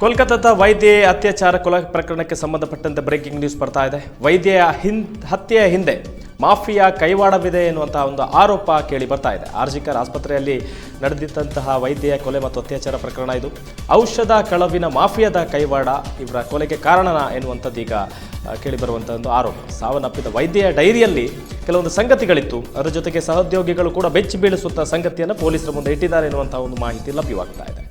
ಕೋಲ್ಕತ್ತಾದ ವೈದ್ಯ ಅತ್ಯಾಚಾರ ಕೊಲ ಪ್ರಕರಣಕ್ಕೆ ಸಂಬಂಧಪಟ್ಟಂತೆ ಬ್ರೇಕಿಂಗ್ ನ್ಯೂಸ್ ಬರ್ತಾ ಇದೆ. ವೈದ್ಯೆಯ ಹಿನ್, ಹತ್ಯೆಯ ಹಿಂದೆ ಮಾಫಿಯಾ ಕೈವಾಡವಿದೆ ಎನ್ನುವಂಥ ಒಂದು ಆರೋಪ ಕೇಳಿ ಬರ್ತಾ ಇದೆ. ಆರ್ಜಿಕರ್ ಆಸ್ಪತ್ರೆಯಲ್ಲಿ ನಡೆದಿದ್ದಂತಹ ವೈದ್ಯೆಯ ಕೊಲೆ ಮತ್ತು ಅತ್ಯಾಚಾರ ಪ್ರಕರಣ ಇದು. ಔಷಧ ಕಳವಿನ ಮಾಫಿಯಾದ ಕೈವಾಡ ಇವರ ಕೊಲೆಗೆ ಕಾರಣನ ಎನ್ನುವಂಥದ್ದು ಈಗ ಕೇಳಿ ಕೇಳಿಬರುವಂಥ ಒಂದು ಆರೋಪ. ಸಾವನ್ನಪ್ಪಿದ ವೈದ್ಯೆಯ ಡೈರಿಯಲ್ಲಿ ಕೆಲವೊಂದು ಸಂಗತಿಗಳಿತ್ತು. ಅದರ ಜೊತೆಗೆ ಸಹೋದ್ಯೋಗಿಗಳು ಕೂಡ ಬೆಚ್ಚಿ ಬೀಳಿಸುತ್ತ ಸಂಗತಿಯನ್ನು ಪೊಲೀಸರ ಮುಂದೆ ಇಟ್ಟಿದ್ದಾರೆ ಎನ್ನುವಂಥ ಒಂದು ಮಾಹಿತಿ ಲಭ್ಯವಾಗ್ತಾ ಇದೆ.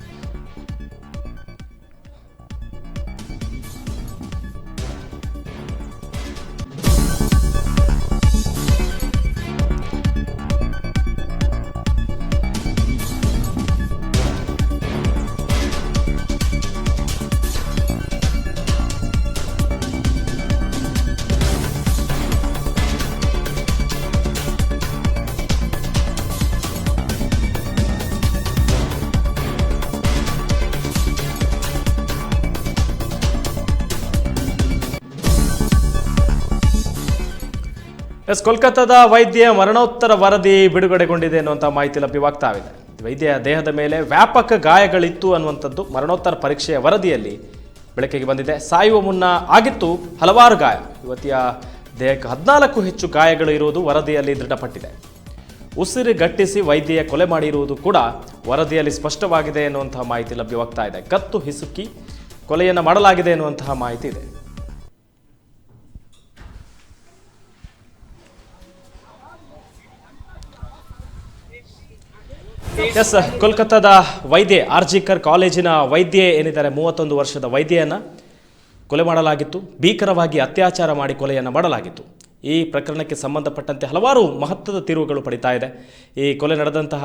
ಎಸ್, ಕೋಲ್ಕತ್ತಾದ ವೈದ್ಯ ಮರಣೋತ್ತರ ವರದಿ ಬಿಡುಗಡೆಗೊಂಡಿದೆ ಅನ್ನುವಂಥ ಮಾಹಿತಿ ಲಭ್ಯವಾಗ್ತಾ ಇದೆ. ವೈದ್ಯ ದೇಹದ ಮೇಲೆ ವ್ಯಾಪಕ ಗಾಯಗಳಿತ್ತು ಅನ್ನುವಂಥದ್ದು ಮರಣೋತ್ತರ ಪರೀಕ್ಷೆಯ ವರದಿಯಲ್ಲಿ ಬೆಳಕಿಗೆ ಬಂದಿದೆ. ಸಾಯುವ ಮುನ್ನ ಆಗಿತ್ತು ಹಲವಾರು ಗಾಯ. ಯುವತಿಯ ದೇಹಕ್ಕೆ ಹದಿನಾಲ್ಕು ಹೆಚ್ಚು ಗಾಯಗಳು ಇರುವುದು ವರದಿಯಲ್ಲಿ ದೃಢಪಟ್ಟಿದೆ. ಉಸಿರುಗಟ್ಟಿಸಿ ವೈದ್ಯ ಕೊಲೆ ಮಾಡಿರುವುದು ಕೂಡ ವರದಿಯಲ್ಲಿ ಸ್ಪಷ್ಟವಾಗಿದೆ ಎನ್ನುವಂತಹ ಮಾಹಿತಿ ಲಭ್ಯವಾಗ್ತಾ ಇದೆ. ಕತ್ತು ಹಿಸುಕಿ ಕೊಲೆಯನ್ನು ಮಾಡಲಾಗಿದೆ ಎನ್ನುವಂತಹ ಮಾಹಿತಿ ಇದೆ. ಎಸ್ ಕೋಲ್ಕತ್ತಾದ ವೈದ್ಯೆ ಆರ್ಜಿಕರ್ ಕಾಲೇಜಿನ ವೈದ್ಯೆ ಏನಿದ್ದಾರೆ, ಮೂವತ್ತೊಂದು ವರ್ಷದ ವೈದ್ಯೆಯನ್ನು ಕೊಲೆ ಮಾಡಲಾಗಿತ್ತು. ಭೀಕರವಾಗಿ ಅತ್ಯಾಚಾರ ಮಾಡಿ ಕೊಲೆಯನ್ನು ಮಾಡಲಾಗಿತ್ತು. ಈ ಪ್ರಕರಣಕ್ಕೆ ಸಂಬಂಧಪಟ್ಟಂತೆ ಹಲವಾರು ಮಹತ್ವದ ತಿರುವುಗಳು ಪಡಿತಾ ಇದೆ. ಈ ಕೊಲೆ ನಡೆದಂತಹ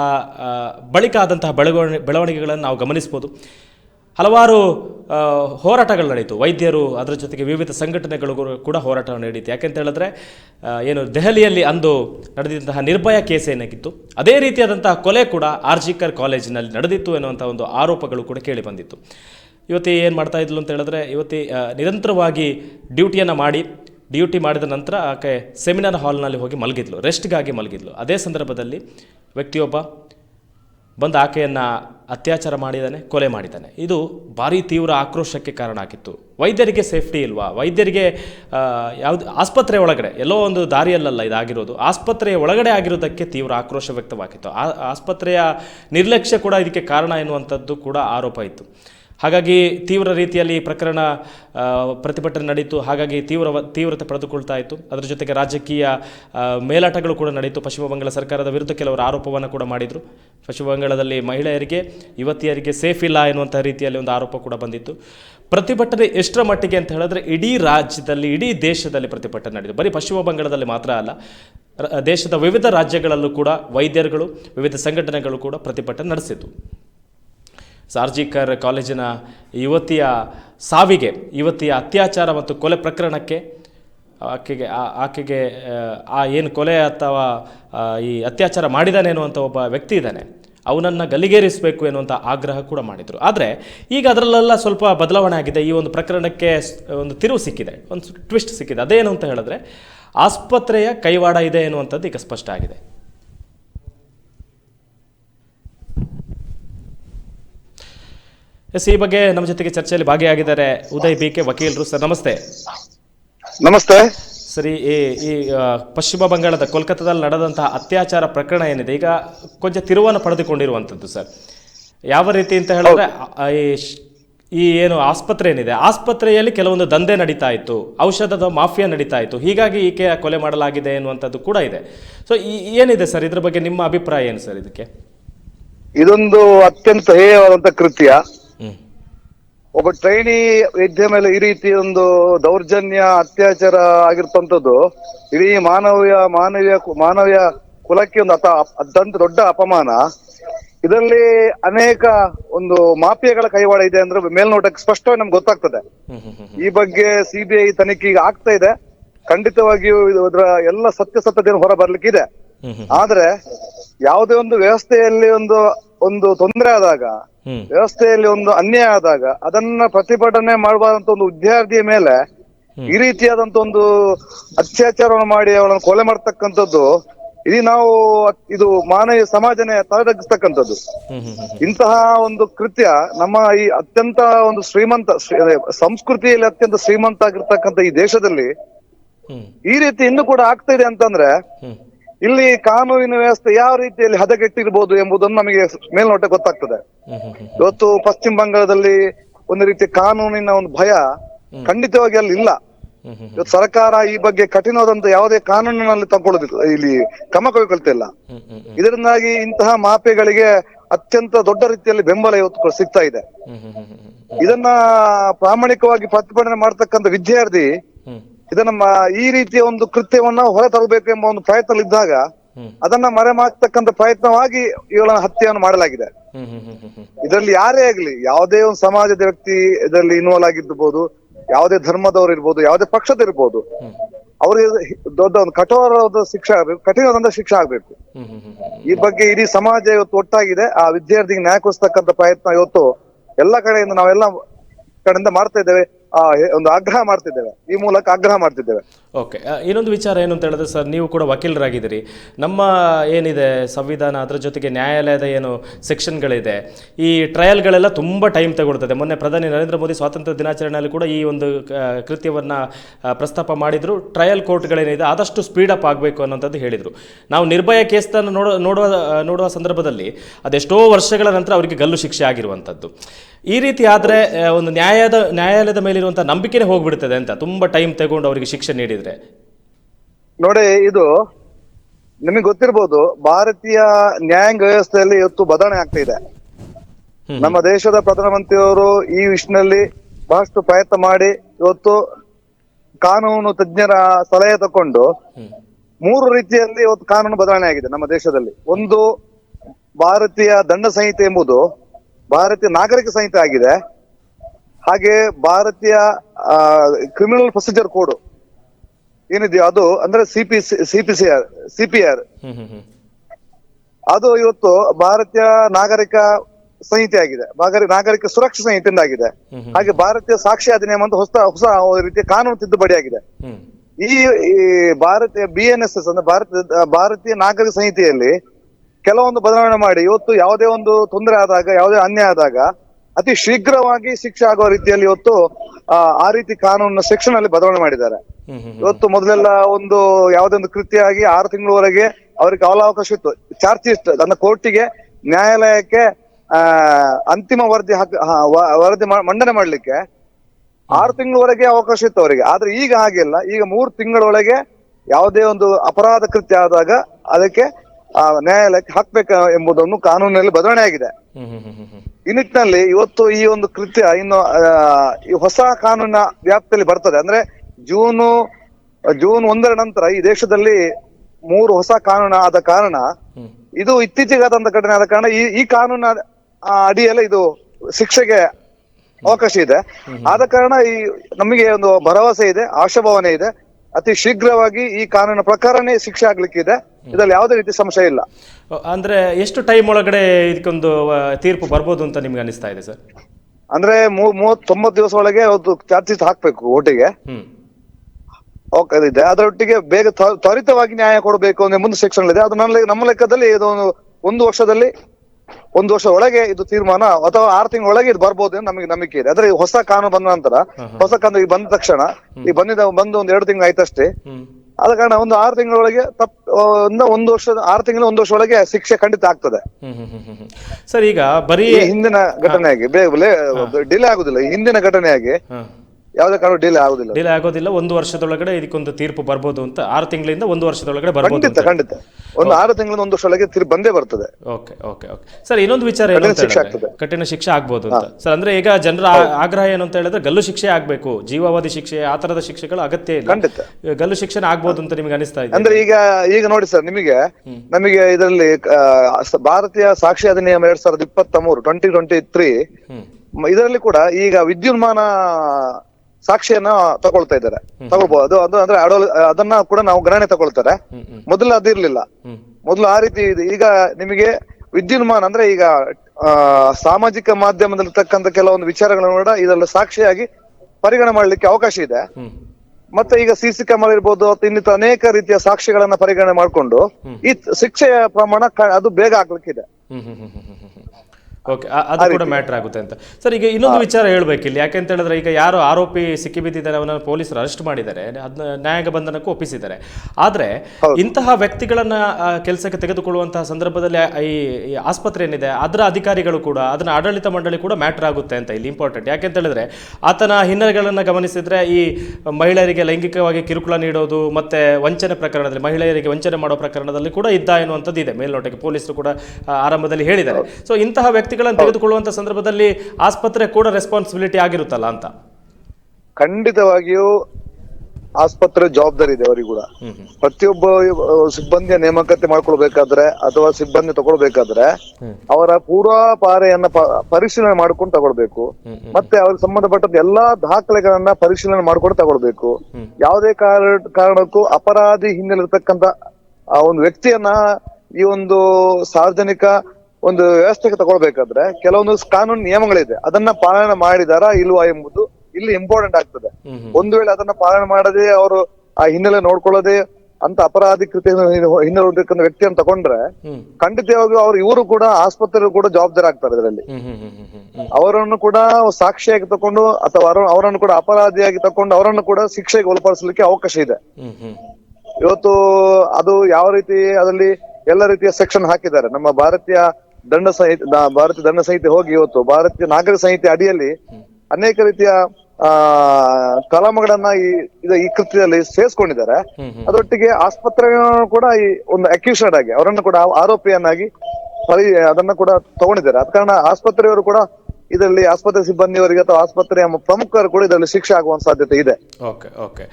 ಬಳಿಕ ಆದಂತಹ ಬೆಳವಣಿ, ಬೆಳವಣಿಗೆಗಳನ್ನು ನಾವು ಗಮನಿಸ್ಬೋದು ಹಲವಾರು ಹೋರಾಟಗಳು ನಡೀತು. ವೈದ್ಯರು ಅದರ ಜೊತೆಗೆ ವಿವಿಧ ಸಂಘಟನೆಗಳು ಕೂಡ ಹೋರಾಟ ನಡೀತು. ಯಾಕೆಂತ ಹೇಳಿದ್ರೆ ಏನು ದೆಹಲಿಯಲ್ಲಿ ಅಂದು ನಡೆದಿದ್ದಂತಹ ನಿರ್ಭಯ ಕೇಸ್ ಏನಾಗಿತ್ತು, ಅದೇ ರೀತಿಯಾದಂತಹ ಕೊಲೆ ಕೂಡ ಆರ್ಜಿಕರ್ ಕಾಲೇಜಿನಲ್ಲಿ ನಡೆದಿತ್ತು ಎನ್ನುವಂಥ ಒಂದು ಆರೋಪಗಳು ಕೂಡ ಕೇಳಿ ಬಂದಿತ್ತು. ಇವತ್ತಿ ಏನು ಮಾಡ್ತಾ ಇದ್ಲು ಅಂತ ಹೇಳಿದ್ರೆ, ಇವತ್ತಿ ನಿರಂತರವಾಗಿ ಡ್ಯೂಟಿಯನ್ನು ಮಾಡಿ, ಡ್ಯೂಟಿ ಮಾಡಿದ ನಂತರ ಆಕೆ ಸೆಮಿನಾರ್ ಹಾಲ್ನಲ್ಲಿ ಹೋಗಿ ಮಲಗಿದ್ಲು, ರೆಸ್ಟ್ಗಾಗಿ ಮಲಗಿದ್ಲು. ಅದೇ ಸಂದರ್ಭದಲ್ಲಿ ವ್ಯಕ್ತಿಯೊಬ್ಬ ಬಂದು ಆಕೆಯನ್ನು ಅತ್ಯಾಚಾರ ಮಾಡಿದ್ದಾನೆ, ಕೊಲೆ ಮಾಡಿದ್ದಾನೆ. ಇದು ಭಾರಿ ತೀವ್ರ ಆಕ್ರೋಶಕ್ಕೆ ಕಾರಣ ಆಗಿತ್ತು. ವೈದ್ಯರಿಗೆ ಸೇಫ್ಟಿ ಇಲ್ವಾ? ವೈದ್ಯರಿಗೆ ಯಾವುದು, ಆಸ್ಪತ್ರೆ ಒಳಗಡೆ, ಎಲ್ಲೋ ಒಂದು ದಾರಿಯಲ್ಲಲ್ಲ ಇದಾಗಿರೋದು. ಆಸ್ಪತ್ರೆಯ ಒಳಗಡೆ ಆಗಿರೋದಕ್ಕೆ ತೀವ್ರ ಆಕ್ರೋಶ ವ್ಯಕ್ತವಾಗಿತ್ತು. ಆ, ಆಸ್ಪತ್ರೆಯ ನಿರ್ಲಕ್ಷ್ಯ ಕೂಡ ಇದಕ್ಕೆ ಕಾರಣ ಎನ್ನುವಂಥದ್ದು ಕೂಡ ಆರೋಪ ಇತ್ತು. ಹಾಗಾಗಿ ತೀವ್ರ ರೀತಿಯಲ್ಲಿ ಪ್ರಕರಣ ಪ್ರತಿಭಟನೆ ನಡೆಯಿತು ಹಾಗಾಗಿ ತೀವ್ರ ತೀವ್ರತೆ ಪಡೆದುಕೊಳ್ತಾ ಇತ್ತು. ಅದರ ಜೊತೆಗೆ ರಾಜಕೀಯ ಮೇಲಾಟಗಳು ಕೂಡ ನಡೀತು. ಪಶ್ಚಿಮ ಬಂಗಾಳ ಸರ್ಕಾರದ ವಿರುದ್ಧ ಕೆಲವರು ಆರೋಪವನ್ನು ಕೂಡ ಮಾಡಿದರು. ಪಶ್ಚಿಮ ಬಂಗಾಳದಲ್ಲಿ ಮಹಿಳೆಯರಿಗೆ, ಯುವತಿಯರಿಗೆ ಸೇಫ್ ಇಲ್ಲ ಎನ್ನುವಂಥ ರೀತಿಯಲ್ಲಿ ಒಂದು ಆರೋಪ ಕೂಡ ಬಂದಿತ್ತು. ಪ್ರತಿಭಟನೆ ಎಷ್ಟರ ಮಟ್ಟಿಗೆ ಅಂತ ಹೇಳಿದ್ರೆ ಇಡೀ ರಾಜ್ಯದಲ್ಲಿ, ಇಡೀ ದೇಶದಲ್ಲಿ ಪ್ರತಿಭಟನೆ ನಡೆಯಿತು ಬರೀ ಪಶ್ಚಿಮ ಬಂಗಾಳದಲ್ಲಿ ಮಾತ್ರ ಅಲ್ಲ ದೇಶದ ವಿವಿಧ ರಾಜ್ಯಗಳಲ್ಲೂ ಕೂಡ ವೈದ್ಯರುಗಳು, ವಿವಿಧ ಸಂಘಟನೆಗಳು ಕೂಡ ಪ್ರತಿಭಟನೆ ನಡೆಸಿತು ಸಾರ್ಜಿಕರ್ ಕಾಲೇಜಿನ ಯುವತಿಯ ಸಾವಿಗೆ ಯುವತಿಯ ಅತ್ಯಾಚಾರ ಮತ್ತು ಕೊಲೆ ಪ್ರಕರಣಕ್ಕೆ ಆಕೆಗೆ ಆಕೆಗೆ ಆ, ಏನು ಕೊಲೆ ಅಥವಾ ಈ ಅತ್ಯಾಚಾರ ಮಾಡಿದಾನೇನೋ ಅನ್ನುವಂಥ ಒಬ್ಬ ವ್ಯಕ್ತಿ ಇದ್ದಾನೆ. ಅವನನ್ನು ಗಲ್ಲಿಗೇರಿಸಬೇಕು ಎನ್ನುವಂಥ ಆಗ್ರಹ ಕೂಡ ಮಾಡಿದರು. ಆದರೆ ಈಗ ಅದರಲ್ಲೆಲ್ಲ ಸ್ವಲ್ಪ ಬದಲಾವಣೆ ಆಗಿದೆ. ಈ ಒಂದು ಪ್ರಕರಣಕ್ಕೆ ಒಂದು ತಿರುವು ಸಿಕ್ಕಿದೆ. ಒಂದು ಟ್ವಿಸ್ಟ್ ಸಿಕ್ಕಿದೆ. ಅದೇನು ಅಂತ ಹೇಳಿದ್ರೆ ಆಸ್ಪತ್ರೆಯ ಕೈವಾಡ ಇದೆ ಎನ್ನುವಂಥದ್ದು ಈಗ ಸ್ಪಷ್ಟ ಆಗಿದೆ. ಎಸ್ ಈ ಬಗ್ಗೆ ನಮ್ಮ ಜೊತೆಗೆ ಚರ್ಚೆಯಲ್ಲಿ ಭಾಗಿಯಾಗಿದ್ದಾರೆ ಉದಯ್ ಬಿ ಕೆ ವಕೀಲರು. ಸರ್ ನಮಸ್ತೆ. ನಮಸ್ತೆ. ಸರಿ ಈ ಈ ಪಶ್ಚಿಮ ಬಂಗಾಳದ ಕೋಲ್ಕತ್ತಾದಲ್ಲಿ ನಡೆದಂತಹ ಅತ್ಯಾಚಾರ ಪ್ರಕರಣ ಏನಿದೆ? ಈಗ ಕೊಂಚ ತಿರುವನ್ನು ಪಡೆದುಕೊಂಡಿರುವಂಥದ್ದು ಸರ್. ಯಾವ ರೀತಿ ಅಂತ ಹೇಳಿದ್ರೆ ಈ ಈ ಏನು ಆಸ್ಪತ್ರೆ ಏನಿದೆ? ಆಸ್ಪತ್ರೆಯಲ್ಲಿ ಕೆಲವೊಂದು ದಂಧೆ ನಡೀತಾ ಇತ್ತು. ಔಷಧದ ಮಾಫಿಯಾ ನಡೀತಾ ಇತ್ತು. ಹೀಗಾಗಿ ಈಕೆ ಕೊಲೆ ಮಾಡಲಾಗಿದೆ ಎನ್ನುವಂಥದ್ದು ಕೂಡ ಇದೆ. ಸೊ ಈ ಏನಿದೆ ಸರ್? ಇದ್ರ ಬಗ್ಗೆ ನಿಮ್ಮ ಅಭಿಪ್ರಾಯ ಏನು ಸರ್ ಇದಕ್ಕೆ? ಇದೊಂದು ಅತ್ಯಂತ ಹೇಯವಾದಂತ ಕೃತ್ಯ. ಒಬ್ಬ ಟ್ರೈನಿ ವೈದ್ಯ ಮೇಲೆ ಈ ರೀತಿ ಒಂದು ದೌರ್ಜನ್ಯ ಅತ್ಯಾಚಾರ ಆಗಿರ್ತಂಥದ್ದು ಇಡೀ ಮಾನವೀಯ ಮಾನವೀಯ ಮಾನವೀಯ ಕುಲಕ್ಕೆ ಒಂದು ಅತ ಅತ್ಯಂತ ದೊಡ್ಡ ಅಪಮಾನ. ಇದರಲ್ಲಿ ಅನೇಕ ಒಂದು ಮಾಫಿಯಾಗಳ ಕೈವಾಡ ಇದೆ ಅಂದ್ರೆ ಮೇಲ್ನೋಟಕ್ಕೆ ಸ್ಪಷ್ಟವಾಗಿ ನಮ್ಗೆ ಗೊತ್ತಾಗ್ತದೆ. ಈ ಬಗ್ಗೆ ಸಿಬಿಐ ತನಿಖೆ ಈಗ ಆಗ್ತಾ ಇದೆ. ಖಂಡಿತವಾಗಿಯೂ ಇದು ಅದರ ಎಲ್ಲ ಸತ್ಯಾಸತ್ಯತೆಯನ್ನು ಹೊರ ಬರ್ಲಿಕ್ಕಿದೆ. ಆದ್ರೆ ಯಾವುದೇ ಒಂದು ವ್ಯವಸ್ಥೆಯಲ್ಲಿ ಒಂದು ಒಂದು ತೊಂದರೆ ಆದಾಗ ವ್ಯವಸ್ಥೆಯಲ್ಲಿ ಒಂದು ಅನ್ಯಾಯ ಆದಾಗ ಅದನ್ನ ಪ್ರತಿಭಟನೆ ಮಾಡುವಂತ ಒಂದು ವಿದ್ಯಾರ್ಥಿಯ ಮೇಲೆ ಈ ರೀತಿಯಾದಂತ ಒಂದು ಅತ್ಯಾಚಾರವನ್ನು ಮಾಡಿ ಅವಳನ್ನು ಕೊಲೆ ಮಾಡ್ತಕ್ಕಂಥದ್ದು ಇಲ್ಲಿ ನಾವು ಇದು ಮಾನವ ಸಮಾಜನೇ ತಲೆದಗ್ಗಿಸ್ತಕ್ಕಂಥದ್ದು. ಇಂತಹ ಒಂದು ಕೃತ್ಯ ನಮ್ಮ ಈ ಅತ್ಯಂತ ಒಂದು ಶ್ರೀಮಂತ ಶ್ರೀ- ಸಂಸ್ಕೃತಿಯಲ್ಲಿ ಅತ್ಯಂತ ಶ್ರೀಮಂತ ಆಗಿರ್ತಕ್ಕಂಥ ಈ ದೇಶದಲ್ಲಿ ಈ ರೀತಿ ಇನ್ನು ಕೂಡ ಆಗ್ತಾ ಇದೆ ಅಂತಂದ್ರೆ ಇಲ್ಲಿ ಕಾನೂನಿನ ವ್ಯವಸ್ಥೆ ಯಾವ ರೀತಿಯಲ್ಲಿ ಹದಗೆಟ್ಟಿರ್ಬೋದು ಎಂಬುದನ್ನು ನಮಗೆ ಮೇಲ್ನೋಟ ಗೊತ್ತಾಗ್ತದೆ. ಇವತ್ತು ಪಶ್ಚಿಮ ಬಂಗಾಳದಲ್ಲಿ ಒಂದು ರೀತಿ ಕಾನೂನಿನ ಒಂದು ಭಯ ಖಂಡಿತವಾಗಿ ಅಲ್ಲಿ ಇಲ್ಲ. ಇವತ್ತು ಸರ್ಕಾರ ಈ ಬಗ್ಗೆ ಕಠಿಣವಾದಂತ ಯಾವುದೇ ಕಾನೂನಿನಲ್ಲಿ ತಗೊಳ್ಳೋದಿಲ್ಲ ಇಲ್ಲಿ ಕ್ರಮ ಕೈಗೊಳ್ತಿಲ್ಲ ಇದರಿಂದಾಗಿ ಇಂತಹ ಮಾಪೆಗಳಿಗೆ ಅತ್ಯಂತ ದೊಡ್ಡ ರೀತಿಯಲ್ಲಿ ಬೆಂಬಲ ಇವತ್ತು ಸಿಗ್ತಾ ಇದೆ. ಇದನ್ನ ಪ್ರಾಮಾಣಿಕವಾಗಿ ಪ್ರತಿಭಟನೆ ಮಾಡ್ತಕ್ಕಂಥ ವಿದ್ಯಾರ್ಥಿ ಇದನ್ನ ಈ ರೀತಿಯ ಒಂದು ಕೃತ್ಯವನ್ನ ಹೊರ ಎಂಬ ಒಂದು ಪ್ರಯತ್ನದಲ್ಲಿದ್ದಾಗ ಇದ್ದಾಗ ಅದನ್ನ ಮರೆಮಾಕ್ತಕ್ಕಂತ ಪ್ರಯತ್ನವಾಗಿ ಇವುಗಳ ಹತ್ಯೆಯನ್ನು ಮಾಡಲಾಗಿದೆ. ಇದರಲ್ಲಿ ಯಾರೇ ಆಗ್ಲಿ ಯಾವುದೇ ಒಂದು ಸಮಾಜದ ವ್ಯಕ್ತಿ ಇದರಲ್ಲಿ ಇನ್ವಾಲ್ವ್ ಆಗಿರ್ಬೋದು ಯಾವುದೇ ಧರ್ಮದವರು ಇರ್ಬೋದು ಯಾವುದೇ ಪಕ್ಷದ ಇರ್ಬೋದು ಅವ್ರಿಗೆ ದೊಡ್ಡ ಒಂದು ಕಠೋರವಾದ ಶಿಕ್ಷೆ ಆಗ್ಬೇಕು. ಕಠಿಣವಾದ ಶಿಕ್ಷೆ ಆಗ್ಬೇಕು ಈ ಬಗ್ಗೆ ಇಡೀ ಸಮಾಜ ಇವತ್ತು ಒಟ್ಟಾಗಿದೆ. ಆ ವಿದ್ಯಾರ್ಥಿಗೆ ನ್ಯಾಯ ಕೊಡಿಸ್ತಕ್ಕಂತ ಪ್ರಯತ್ನ ಇವತ್ತು ಎಲ್ಲ ಕಡೆಯಿಂದ ನಾವೆಲ್ಲ ಕಡೆಯಿಂದ ಮಾಡ್ತಾ ಇದ್ದೇವೆ. ಒಂದು ಆಗ್ರಹ ಮಾಡ್ತಿದ್ದೇವೆ. ಈ ಮೂಲಕ ಆಗ್ರಹ ಮಾಡ್ತಿದ್ದೇವೆ. ಓಕೆ. ಇನ್ನೊಂದು ವಿಚಾರ ಏನು ಅಂತ ಹೇಳಿದ್ರೆ ಸರ್, ನೀವು ಕೂಡ ವಕೀಲರಾಗಿದ್ದೀರಿ. ನಮ್ಮ ಏನಿದೆ ಸಂವಿಧಾನ, ಅದರ ಜೊತೆಗೆ ನ್ಯಾಯಾಲಯದ ಏನು ಸೆಕ್ಷನ್ಗಳಿದೆ, ಈ ಟ್ರಯಲ್ಗಳೆಲ್ಲ ತುಂಬ ಟೈಮ್ ತಗೊಳ್ತದೆ. ಮೊನ್ನೆ ಪ್ರಧಾನಿ ನರೇಂದ್ರ ಮೋದಿ ಸ್ವಾತಂತ್ರ್ಯ ದಿನಾಚರಣೆಯಲ್ಲಿ ಕೂಡ ಈ ಒಂದು ಕೃತ್ಯವನ್ನು ಪ್ರಸ್ತಾಪ ಮಾಡಿದರು. ಟ್ರಯಲ್ ಕೋರ್ಟ್ಗಳೇನಿದೆ, ಆದಷ್ಟು ಸ್ಪೀಡಪ್ ಆಗಬೇಕು ಅನ್ನೋಂಥದ್ದು ಹೇಳಿದರು. ನಾವು ನಿರ್ಭಯ ಕೇಸ್ತನ್ನು ನೋಡೋ, ನೋಡುವ ನೋಡುವ ಸಂದರ್ಭದಲ್ಲಿ ಅದೆಷ್ಟೋ ವರ್ಷಗಳ ನಂತರ ಅವರಿಗೆ ಗಲ್ಲು ಶಿಕ್ಷೆ ಆಗಿರುವಂಥದ್ದು. ಈ ರೀತಿ ಆದರೆ ಒಂದು ನ್ಯಾಯದ, ನ್ಯಾಯಾಲಯದ ಮೇಲಿರುವಂಥ ನಂಬಿಕೆನೇ ಹೋಗ್ಬಿಡ್ತದೆ ಅಂತ ತುಂಬಾ ಟೈಮ್ ತಗೊಂಡು ಅವರಿಗೆ ಶಿಕ್ಷೆ ನೀಡಿದ್ರೆ. ನೋಡಿ ಇದು ನಿಮಗೆ ಗೊತ್ತಿರ್ಬೋದು ಭಾರತೀಯ ನ್ಯಾಯಾಂಗ ವ್ಯವಸ್ಥೆಯಲ್ಲಿ ಇವತ್ತು ಬದಲಾವಣೆ ಆಗ್ತಾ ಇದೆ. ನಮ್ಮ ದೇಶದ ಪ್ರಧಾನಮಂತ್ರಿಯವರು ಈ ವಿಷಯದಲ್ಲಿ ಬಹಳಷ್ಟು ಪ್ರಯತ್ನ ಮಾಡಿ ಇವತ್ತು ಕಾನೂನು ತಜ್ಞರ ಸಲಹೆ ತಕೊಂಡು ಮೂರು ರೀತಿಯಲ್ಲಿ ಇವತ್ತು ಕಾನೂನು ಬದಲಾವಣೆ ಆಗಿದೆ ನಮ್ಮ ದೇಶದಲ್ಲಿ. ಒಂದು ಭಾರತೀಯ ದಂಡ ಸಂಹಿತೆ ಎಂಬುದು ಭಾರತೀಯ ನಾಗರಿಕ ಸಂಹಿತೆ ಆಗಿದೆ. ಹಾಗೆ ಭಾರತೀಯ ಕ್ರಿಮಿನಲ್ ಪ್ರೊಸೀಜರ್ ಕೋಡ್ ಏನಿದೆಯೋ ಅದು ಅಂದ್ರೆ ಸಿಪಿ ಸಿಪಿಸಿಆರ್ ಸಿಪಿಆರ್ ಅದು ಇವತ್ತು ಭಾರತೀಯ ನಾಗರಿಕ ಸಂಹಿತೆ ಆಗಿದೆ. ನಾಗರಿಕ ಸುರಕ್ಷಾ ಸಂಹಿತೆಯಿಂದ ಆಗಿದೆ. ಹಾಗೆ ಭಾರತೀಯ ಸಾಕ್ಷಿ ಅಧಿನಿಯಮ ಅಂತ ಹೊಸ ಹೊಸ ರೀತಿಯ ಕಾನೂನು ತಿದ್ದುಪಡಿ ಆಗಿದೆ. ಈ ಈ ಭಾರತೀಯ ಬಿ ಎನ್ ಎಸ್ ಎಸ್ ಅಂದ್ರೆ ಭಾರತ ಭಾರತೀಯ ನಾಗರಿಕ ಸಂಹಿತೆಯಲ್ಲಿ ಕೆಲವೊಂದು ಬದಲಾವಣೆ ಮಾಡಿ ಇವತ್ತು ಯಾವುದೇ ಒಂದು ತೊಂದರೆ ಆದಾಗ ಯಾವುದೇ ಅನ್ಯಾಯ ಆದಾಗ ಅತಿ ಶೀಘ್ರವಾಗಿ ಶಿಕ್ಷೆ ಆಗುವ ರೀತಿಯಲ್ಲಿ ಇವತ್ತು ಆ, ರೀತಿ ಕಾನೂನಿನ ಸೆಕ್ಷನ್ ಅಲ್ಲಿ ಬದಲಾವಣೆ ಮಾಡಿದ್ದಾರೆ. ಇವತ್ತು ಮೊದಲೆಲ್ಲ ಒಂದು ಯಾವುದೇ ಒಂದು ಕೃತ್ಯ ಆಗಿ ಆರು ತಿಂಗಳವರೆಗೆ ಅವರಿಗೆ ಕಾಲಾವಕಾಶ ಇತ್ತು. ಚಾರ್ಜ್ ಶೀಟ್ ಅದನ್ನ ಕೋರ್ಟಿಗೆ ನ್ಯಾಯಾಲಯಕ್ಕೆ ಆ ಅಂತಿಮ ವರದಿ ಹಾಕ ವರದಿ ಮಂಡನೆ ಮಾಡ್ಲಿಕ್ಕೆ ಆರು ತಿಂಗಳವರೆಗೆ ಅವಕಾಶ ಇತ್ತು ಅವರಿಗೆ. ಆದ್ರೆ ಈಗ ಹಾಗೆಲ್ಲ ಈಗ ಮೂರು ತಿಂಗಳೊಳಗೆ ಯಾವುದೇ ಒಂದು ಅಪರಾಧ ಕೃತ್ಯ ಆದಾಗ ಅದಕ್ಕೆ ಆ, ನ್ಯಾಯಾಲಯಕ್ಕೆ ಹಾಕ್ಬೇಕ ಎಂಬುದನ್ನು ಕಾನೂನಿನಲ್ಲಿ ಬದಲಾವಣೆ ಆಗಿದೆ. ಈ ನಿಟ್ಟಿನಲ್ಲಿ ಇವತ್ತು ಈ ಒಂದು ಕೃತ್ಯ ಇನ್ನು ಈ ಹೊಸ ಕಾನೂನಿನ ವ್ಯಾಪ್ತಿಯಲ್ಲಿ ಬರ್ತದೆ. ಅಂದ್ರೆ ಜೂನು ಜೂನ್ ಒಂದರ ನಂತರ ಈ ದೇಶದಲ್ಲಿ ಮೂರು ಹೊಸ ಕಾನೂನು ಆದ ಕಾರಣ ಇದು ಇತ್ತೀಚೆಗಾದಂತ ಘಟನೆ ಆದ ಕಾರಣ ಈ ಈ ಕಾನೂನ ಅಡಿಯಲ್ಲಿ ಇದು ಶಿಕ್ಷೆಗೆ ಅವಕಾಶ ಇದೆ. ಆದ ಕಾರಣ ಈ ನಮಗೆ ಒಂದು ಭರವಸೆ ಇದೆ ಆಶಾಭಾವನೆ ಇದೆ. ಅತಿ ಶೀಘ್ರವಾಗಿ ಈ ಕಾನೂನಿನ ಪ್ರಕಾರನೇ ಶಿಕ್ಷೆ ಆಗ್ಲಿಕ್ಕಿದೆ. ಇದರಲ್ಲಿ ಯಾವುದೇ ರೀತಿ ಸಂಶಯ ಇಲ್ಲ. ಅಂದ್ರೆ ಎಷ್ಟು ಟೈಮ್ ಒಳಗಡೆ ಇದಕ್ಕೊಂದು ತೀರ್ಪು ಬರ್ಬೋದು ಅಂತ ನಿಮ್ಗೆ ಅನಿಸ್ತಾ ಇದೆ ಸರ್? ಅಂದ್ರೆ ಮೂವತ್ ತೊಂಬತ್ತು ದಿವಸ ಒಳಗೆ ಒಂದು ಚಾರ್ಜ್ ಶೀಟ್ ಹಾಕ್ಬೇಕು ಒಟ್ಟಿಗೆ. ಇದೆ ಅದರೊಟ್ಟಿಗೆ ಬೇಗ ತ್ವ- ತ್ವರಿತವಾಗಿ ನ್ಯಾಯ ಕೊಡಬೇಕು ಅಂದ್ರೆ ಮುಂದೆ ಸೆಕ್ಷನ್ ಇದೆ ಅದು ನನ್ನ ನಮ್ಮ ಲೆಕ್ಕದಲ್ಲಿ ಇದು ಒಂದು ವರ್ಷದಲ್ಲಿ ಒಂದು ವರ್ಷ ಒಳಗೆ ಇದು ತೀರ್ಮಾನ ಅಥವಾ ಆರು ತಿಂಗಳ ಒಳಗೆ ಇದು ಬರ್ಬೋದು ಅಂತ ನಮಗೆ ನಂಬಿಕೆ ಇದೆ. ಆದ್ರೆ ಈ ಹೊಸ ಕಾನೂನು ಬಂದ ನಂತರ ಹೊಸ ಕಾನೂನು ಈಗ ಬಂದ ತಕ್ಷಣ ಈಗ ಬಂದಿದ ಬಂದು ಒಂದು ಎರಡು ತಿಂಗಳು ಆಯ್ತಷ್ಟೇ. ಅದ ಆದ ಕಾರಣ ಒಂದು ಆರು ತಿಂಗಳೊಳಗೆ ತಪ್ ತಪ್ಪ ಒಂದು ವರ್ಷ ಆರು ತಿಂಗಳ ಒಂದು ವರ್ಷ ಒಳಗೆ ಶಿಕ್ಷೆ ಖಂಡಿತ ಆಗ್ತದೆ. ಸರ್ ಈಗ ಬರೀ ಹಿಂದಿನ ಘಟನೆಯಾಗಿ ಡಿಲೇ ಆಗುದಿಲ್ಲ. ಹಿಂದಿನ ಘಟನೆಯಾಗಿ ಯಾವುದೇ ಕಾರಣ ಡಿಲೇ ಆಗುದಿಲ್ಲ. ಡಿಲೇ ಆಗೋದಿಲ್ಲ. ಒಂದು ವರ್ಷದೊಳಗಡೆ ಇದಕ್ಕೊಂದು ತೀರ್ಪು ಬರ್ಬೋದು ಅಂತ ಆರು ತಿಂಗಳಿಂದ ಒಂದು ವರ್ಷದೊಳಗಡೆ ಬರ್ಬೋದು ಖಂಡಿತ ಖಂಡಿತ. ಒಂದು ಆರು ತಿಂಗಳಿಂದ ಒಂದು ವರ್ಷದೊಳಗೆ ತೀರ್ಪು ಬಂದೇ ಬರ್ತದೆ. ಓಕೆ ಓಕೆ ಓಕೆ ಸರ್ ಇನ್ನೊಂದು ವಿಚಾರ ಏನು ಅಂತ ಶಿಕ್ಷೆ ಹೇಳಿದ್ರೆ ಕಠಿಣ ಶಿಕ್ಷೆ ಆಗ್ಬೋದು ಅಂತ. ಸರ್ ಅಂದ್ರೆ ಈಗ ಜನರ ಆ- ಆಗ್ರಹ ಏನು ಅಂತ ಹೇಳಿದ್ರೆ ಗಲ್ಲು ಶಿಕ್ಷೆ ಆಗ್ಬೇಕು ಜೀವಾವಧಿ ಶಿಕ್ಷೆ ಆ ತರದ ಶಿಕ್ಷೆಗಳು ಅಗತ್ಯ ಇಲ್ಲ. ಖಂಡಿತ. ಗಲ್ಲು ಶಿಕ್ಷೆ ಆಗ್ಬೋದು ಅಂತ ನಿಮ್ಗೆ ಅನಿಸ್ತಾ ಇದೆ? ಅಂದ್ರೆ ಈಗ ಈಗ ನೋಡಿ ಸರ್ ನಿಮಗೆ ನಮಗೆ ಇದರಲ್ಲಿ ಆ, ಸ- ಭಾರತೀಯ ಸಾಕ್ಷಿ ಅಧಿನಿಯಮ ಎರಡ್ ಸಾವಿರದ ಇಪ್ಪತ್ತ ಮೂರು ಟ್ವೆಂಟಿ ಟ್ವೆಂಟಿ ತ್ರೀ ಹ್ಮ್ ಇದರಲ್ಲಿ ಕೂಡ ಈಗ ವಿದ್ಯುನ್ಮಾನ ಸಾಕ್ಷಿಯನ್ನ ತಗೊಳ್ತಾ ಇದ್ದಾರೆ. ತಗೊಳ್ಬಹುದು ಅದು ಅದು ಅಂದ್ರೆ ಅಡೋಲ್ ಅದನ್ನ ಕೂಡ ನಾವು ಗಣನೆ ತಗೊಳ್ತಾರೆ. ಮೊದಲು ಅದಿರ್ಲಿಲ್ಲ. ಮೊದಲು ಆ ರೀತಿ ಇದೆ. ಈಗ ನಿಮಗೆ ವಿದ್ಯುನ್ಮಾನ ಅಂದ್ರೆ ಈಗ ಆ, ಸಾಮಾಜಿಕ ಮಾಧ್ಯಮದಲ್ಲಿರ್ತಕ್ಕಂಥ ಕೆಲವೊಂದು ವಿಚಾರಗಳನ್ನು ಕೂಡ ಇದರಲ್ಲಿ ಸಾಕ್ಷಿಯಾಗಿ ಪರಿಗಣನೆ ಮಾಡ್ಲಿಕ್ಕೆ ಅವಕಾಶ ಇದೆ. ಮತ್ತೆ ಈಗ ಸಿ ಸಿ ಕ್ಯಾಮರಾ ಇರ್ಬೋದು ಅಥವಾ ಇನ್ನಿತರ ಅನೇಕ ರೀತಿಯ ಸಾಕ್ಷಿಗಳನ್ನ ಪರಿಗಣನೆ ಮಾಡಿಕೊಂಡು ಈ ಶಿಕ್ಷೆಯ ಪ್ರಮಾಣ ಅದು ಬೇಗ ಆಗ್ಲಿಕ್ಕಿದೆ. ಓಕೆ ಅದು ಕೂಡ ಮ್ಯಾಟ್ರ್ ಆಗುತ್ತೆ ಅಂತ. ಸರ್ ಈಗ ಇನ್ನೊಂದು ವಿಚಾರ ಹೇಳಬೇಕು ಇಲ್ಲಿ. ಯಾಕೆಂತ ಹೇಳಿದ್ರೆ ಈಗ ಯಾರು ಆರೋಪಿ ಸಿಕ್ಕಿಬಿದ್ದಿದ್ದಾರೆ ಅವನ ಪೊಲೀಸರು ಅರೆಸ್ಟ್ ಮಾಡಿದ್ದಾರೆ ಅದನ್ನ ನ್ಯಾಯಾಂಗ ಬಂಧನಕ್ಕೂ ಒಪ್ಪಿಸಿದ್ದಾರೆ. ಆದರೆ ಇಂತಹ ವ್ಯಕ್ತಿಗಳನ್ನ ಕೆಲಸಕ್ಕೆ ತೆಗೆದುಕೊಳ್ಳುವಂತಹ ಸಂದರ್ಭದಲ್ಲಿ ಈ ಆಸ್ಪತ್ರೆ ಏನಿದೆ ಅದರ ಅಧಿಕಾರಿಗಳು ಕೂಡ ಅದನ್ನ ಆಡಳಿತ ಮಂಡಳಿ ಕೂಡ ಮ್ಯಾಟ್ರ್ ಆಗುತ್ತೆ ಅಂತ ಇಲ್ಲಿ ಇಂಪಾರ್ಟೆಂಟ್ ಯಾಕೆಂತ ಹೇಳಿದ್ರೆ ಆತನ ಹಿನ್ನೆಲೆಗಳನ್ನು ಗಮನಿಸಿದ್ರೆ ಈ ಮಹಿಳೆಯರಿಗೆ ಲೈಂಗಿಕವಾಗಿ ಕಿರುಕುಳ ನೀಡೋದು ಮತ್ತೆ ವಂಚನೆ ಪ್ರಕರಣದಲ್ಲಿ ಮಹಿಳೆಯರಿಗೆ ವಂಚನೆ ಮಾಡೋ ಪ್ರಕರಣದಲ್ಲಿ ಕೂಡ ಇದ್ದ ಎನ್ನುವಂಥದ್ದು ಇದೆ. ಮೇಲ್ನೋಟಕ್ಕೆ ಪೊಲೀಸರು ಕೂಡ ಆರಂಭದಲ್ಲಿ ಹೇಳಿದ್ದಾರೆ. ಸೊ ಇಂತಹ ವ್ಯಕ್ತಿಗಳನ್ನು ತೆಗೆದುಕೊಳ್ಳುವಂತ ಸಂದರ್ಭದಲ್ಲಿ ಆಸ್ಪತ್ರೆ ಕೂಡ ರೆಸ್ಪಾನ್ಸಿಬಿಲಿಟಿ ಆಗಿರುತ್ತಲ್ಲ ಅಂತ? ಖಂಡಿತವಾಗಿಯೂ ಆಸ್ಪತ್ರೆ ಜವಾಬ್ದಾರಿ ಇದೆ ಅವರಿಗೆ ಕೂಡ. ಪ್ರತಿಯೊಬ್ಬ ಸಿಬ್ಬಂದಿಯ ನೇಮಕತೆ ಮಾಡ್ಕೊಳ್ಬೇಕಾದ್ರೆ ಅಥವಾ ಸಿಬ್ಬಂದಿ ತಗೊಳ್ಬೇಕಾದ್ರೆ ಅವರ ಪೂರ್ವಾಪಾರೆಯನ್ನ ಪಾರೆಯನ್ನ ಪರಿಶೀಲನೆ ಮಾಡ್ಕೊಂಡು ತಗೊಳ್ಬೇಕು. ಮತ್ತೆ ಅವ್ರಿಗೆ ಸಂಬಂಧಪಟ್ಟ ಎಲ್ಲಾ ದಾಖಲೆಗಳನ್ನ ಪರಿಶೀಲನೆ ಮಾಡ್ಕೊಂಡು ತಗೊಳ್ಬೇಕು. ಯಾವುದೇ ಕಾರಣ ಕಾರಣಕ್ಕೂ ಅಪರಾಧಿ ಹಿನ್ನೆಲೆ ಇರತಕ್ಕಂತ ಆ ಒಂದು ವ್ಯಕ್ತಿಯನ್ನ ಈ ಒಂದು ಸಾರ್ವಜನಿಕ ಒಂದು ವ್ಯವಸ್ಥೆಗೆ ತಗೊಳ್ಬೇಕಾದ್ರೆ ಕೆಲವೊಂದು ಕಾನೂನು ನಿಯಮಗಳಿದೆ. ಅದನ್ನ ಪಾಲನೆ ಮಾಡಿದಾರಾ ಇಲ್ವಾ ಎಂಬುದು ಇಲ್ಲಿ ಇಂಪಾರ್ಟೆಂಟ್ ಆಗ್ತದೆ. ಒಂದು ವೇಳೆ ಅದನ್ನ ಪಾಲನೆ ಮಾಡದೆ ಅವರು ಆ ಹಿನ್ನೆಲೆ ನೋಡ್ಕೊಳ್ಳದೆ ಅಂತ ಅಪರಾಧಿ ಕೃತ್ಯ ಹಿನ್ನೆಲೆ ಹೊಂದಿರ್ತಕ್ಕಂಥ ವ್ಯಕ್ತಿಯನ್ನು ತಗೊಂಡ್ರೆ ಖಂಡಿತವಾಗಿ ಖಂಡಿತವಾಗಿಯೂ ಅವ್ರು ಇವರು ಕೂಡ ಆಸ್ಪತ್ರೆ ಕೂಡ ಜವಾಬ್ದಾರಿ ಆಗ್ತಾರೆ ಇದರಲ್ಲಿ. ಅವರನ್ನು ಕೂಡ ಸಾಕ್ಷಿಯಾಗಿ ತಕೊಂಡು ಅಥವಾ ಅವರನ್ನು ಕೂಡ ಅಪರಾಧಿಯಾಗಿ ತಕೊಂಡು ಅವರನ್ನು ಕೂಡ ಶಿಕ್ಷೆಗೆ ಒಳಪಡಿಸಲಿಕ್ಕೆ ಅವಕಾಶ ಇದೆ. ಇವತ್ತು ಅದು ಯಾವ ರೀತಿ ಅದರಲ್ಲಿ ಎಲ್ಲ ರೀತಿಯ ಸೆಕ್ಷನ್ ಹಾಕಿದ್ದಾರೆ. ನಮ್ಮ ಭಾರತೀಯ ದಂಡ ಸಂಹಿತೆ ಭಾರತೀಯ ದಂಡ ಸಂಹಿತೆ ಹೋಗಿ ಇವತ್ತು ಭಾರತೀಯ ನಾಗರಿಕ ಸಂಹಿತೆ ಅಡಿಯಲ್ಲಿ ಅನೇಕ ರೀತಿಯ ಆ ಕಲಾಮಗಳನ್ನ ಈ ಈ ಕೃತ್ಯದಲ್ಲಿ ಸೇರಿಸ್ಕೊಂಡಿದ್ದಾರೆ. ಅದರೊಟ್ಟಿಗೆ ಆಸ್ಪತ್ರೆ ಕೂಡ ಈ ಒಂದು ಅಕ್ಯೂಷನ್ ಆಗಿ ಅವರನ್ನು ಕೂಡ ಆರೋಪಿಯನ್ನಾಗಿ ಪರಿ ಅದನ್ನ ಕೂಡ ತಗೊಂಡಿದ್ದಾರೆ. ಅದ ಕಾರಣ ಆಸ್ಪತ್ರೆಯವರು ಕೂಡ ಇದರಲ್ಲಿ ಆಸ್ಪತ್ರೆ ಸಿಬ್ಬಂದಿಯವರಿಗೆ ಅಥವಾ ಆಸ್ಪತ್ರೆಯ ಪ್ರಮುಖರು ಕೂಡ ಇದರಲ್ಲಿ ಶಿಕ್ಷೆ ಆಗುವ ಸಾಧ್ಯತೆ ಇದೆ. Okay okay.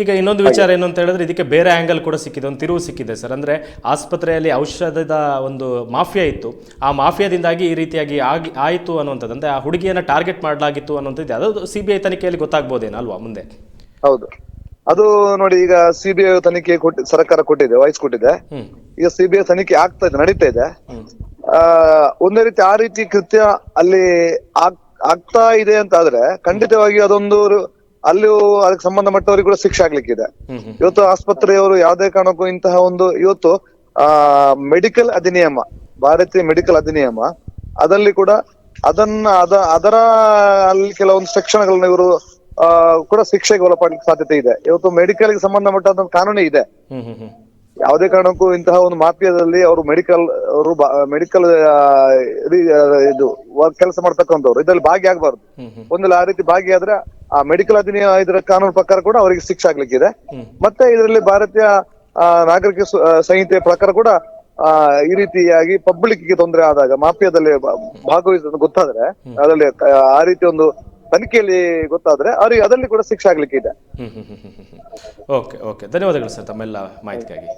ಈಗ ಇನ್ನೊಂದು ವಿಚಾರ ಏನು ಅಂತ ಹೇಳಿದ್ರೆ ಇದಕ್ಕೆ ಬೇರೆ ಆ್ಯಂಗಲ್ ಕೂಡ ಸಿಕ್ಕಿದೆ ಒಂದು ತಿರುವು ಸಿಕ್ಕಿದೆ ಸರ್. ಅಂದ್ರೆ ಆಸ್ಪತ್ರೆಯಲ್ಲಿ ಔಷಧದ ಒಂದು ಮಾಫಿಯಾ ಇತ್ತು. ಆ ಮಾಫಿಯಾದಿಂದಾಗಿ ಈ ರೀತಿಯಾಗಿ ಆಗಿ ಆಯಿತು ಅನ್ನುವಂಥದ್ದು. ಅಂದ್ರೆ ಆ ಹುಡುಗಿಯನ್ನ ಟಾರ್ಗೆಟ್ ಮಾಡಲಾಗಿತ್ತು ಅನ್ನುವಂಥದ್ದು. ಅದು ಸಿ ಬಿ ಐ ತನಿಖೆಯಲ್ಲಿ ಗೊತ್ತಾಗ್ಬೋದೇನೋ ಅಲ್ವಾ ಮುಂದೆ? ಹೌದು. ಅದು ನೋಡಿ ಈಗ ಸಿಬಿಐ ತನಿಖೆ ಕೊಟ್ಟಿ ಸರ್ಕಾರ ಕೊಟ್ಟಿದೆ ವಹಿಸ್ಕೊಟ್ಟಿದೆ ಕೊಟ್ಟಿದೆ. ಈಗ ಸಿಬಿಐ ತನಿಖೆ ಆಗ್ತಾ ಇದೆ ನಡೀತಾ ಇದೆ. ಒಂದೇ ರೀತಿ ಆ ರೀತಿ ಕೃತ್ಯ ಅಲ್ಲಿ ಆಗ್- ಆಗ್ತಾ ಇದೆ ಅಂತ ಆದ್ರೆ ಖಂಡಿತವಾಗಿ ಅದೊಂದು ಅಲ್ಲೂ ಅದಕ್ಕೆ ಸಂಬಂಧಪಟ್ಟವರಿಗೆ ಕೂಡ ಶಿಕ್ಷೆ ಆಗ್ಲಿಕ್ಕಿದೆ. ಇವತ್ತು ಆಸ್ಪತ್ರೆಯವರು ಯಾವುದೇ ಕಾರಣಕ್ಕೂ ಇಂತಹ ಒಂದು ಇವತ್ತು ಆ ಮೆಡಿಕಲ್ ಅಧಿನಿಯಮ ಭಾರತೀಯ ಮೆಡಿಕಲ್ ಅಧಿನಿಯಮ ಅದಲ್ಲಿ ಕೂಡ ಅದನ್ನ ಅದ ಅದರ ಅಲ್ಲಿ ಕೆಲವೊಂದು ಶಿಕ್ಷಣಗಳನ್ನ ಇವರು ಕೂಡ ಶಿಕ್ಷೆಗೆ ಒಳಪಡಲಿಕ್ಕೆ ಸಾಧ್ಯತೆ ಇದೆ. ಇವತ್ತು ಮೆಡಿಕಲ್ಗೆ ಸಂಬಂಧಪಟ್ಟ ಕಾನೂನೇ ಇದೆ. ಯಾವುದೇ ಕಾರಣಕ್ಕೂ ಇಂತಹ ಒಂದು ಮಾಫಿಯಾದಲ್ಲಿ ಅವರು ಮೆಡಿಕಲ್ ಅವರು ಮೆಡಿಕಲ್ ಇದು ಕೆಲಸ ಮಾಡ್ತಕ್ಕಂಥವ್ರು. ಇದರಲ್ಲಿ ಭಾಗಿಯಾಗಬಾರ್ದು. ಒಂದಲ್ಲ ಆ ರೀತಿ ಭಾಗಿಯಾದ್ರೆ ಆ ಮೆಡಿಕಲ್ ಅಧಿನಿಯಮ ಇದರ ಕಾನೂನು ಪ್ರಕಾರ ಕೂಡ ಅವರಿಗೆ ಶಿಕ್ಷೆ ಆಗ್ಲಿಕ್ಕಿದೆ. ಮತ್ತೆ ಇದರಲ್ಲಿ ಭಾರತೀಯ ನಾಗರಿಕ ಸಂಹಿತೆ ಪ್ರಕಾರ ಕೂಡ ಆ ಈ ರೀತಿಯಾಗಿ ಪಬ್ಲಿಕ್ಗೆ ತೊಂದರೆ ಆದಾಗ ಮಾಫಿಯಾದಲ್ಲಿ ಭಾಗವಹಿಸ ಗೊತ್ತಾದ್ರೆ ಅದರಲ್ಲಿ ಆ ರೀತಿ ಒಂದು ತನಿಖೆಯಲ್ಲಿ ಗೊತ್ತಾದ್ರೆ ಅವ್ರಿಗೆ ಅದರಲ್ಲಿ ಕೂಡ ಶಿಕ್ಷೆ ಆಗ್ಲಿಕ್ಕೆ ಇದೆ ಓಕೆ ಓಕೆ ಧನ್ಯವಾದಗಳು ಸರ್ ತಮ್ಮೆಲ್ಲ ಮಾಹಿತಿಗಾಗಿ.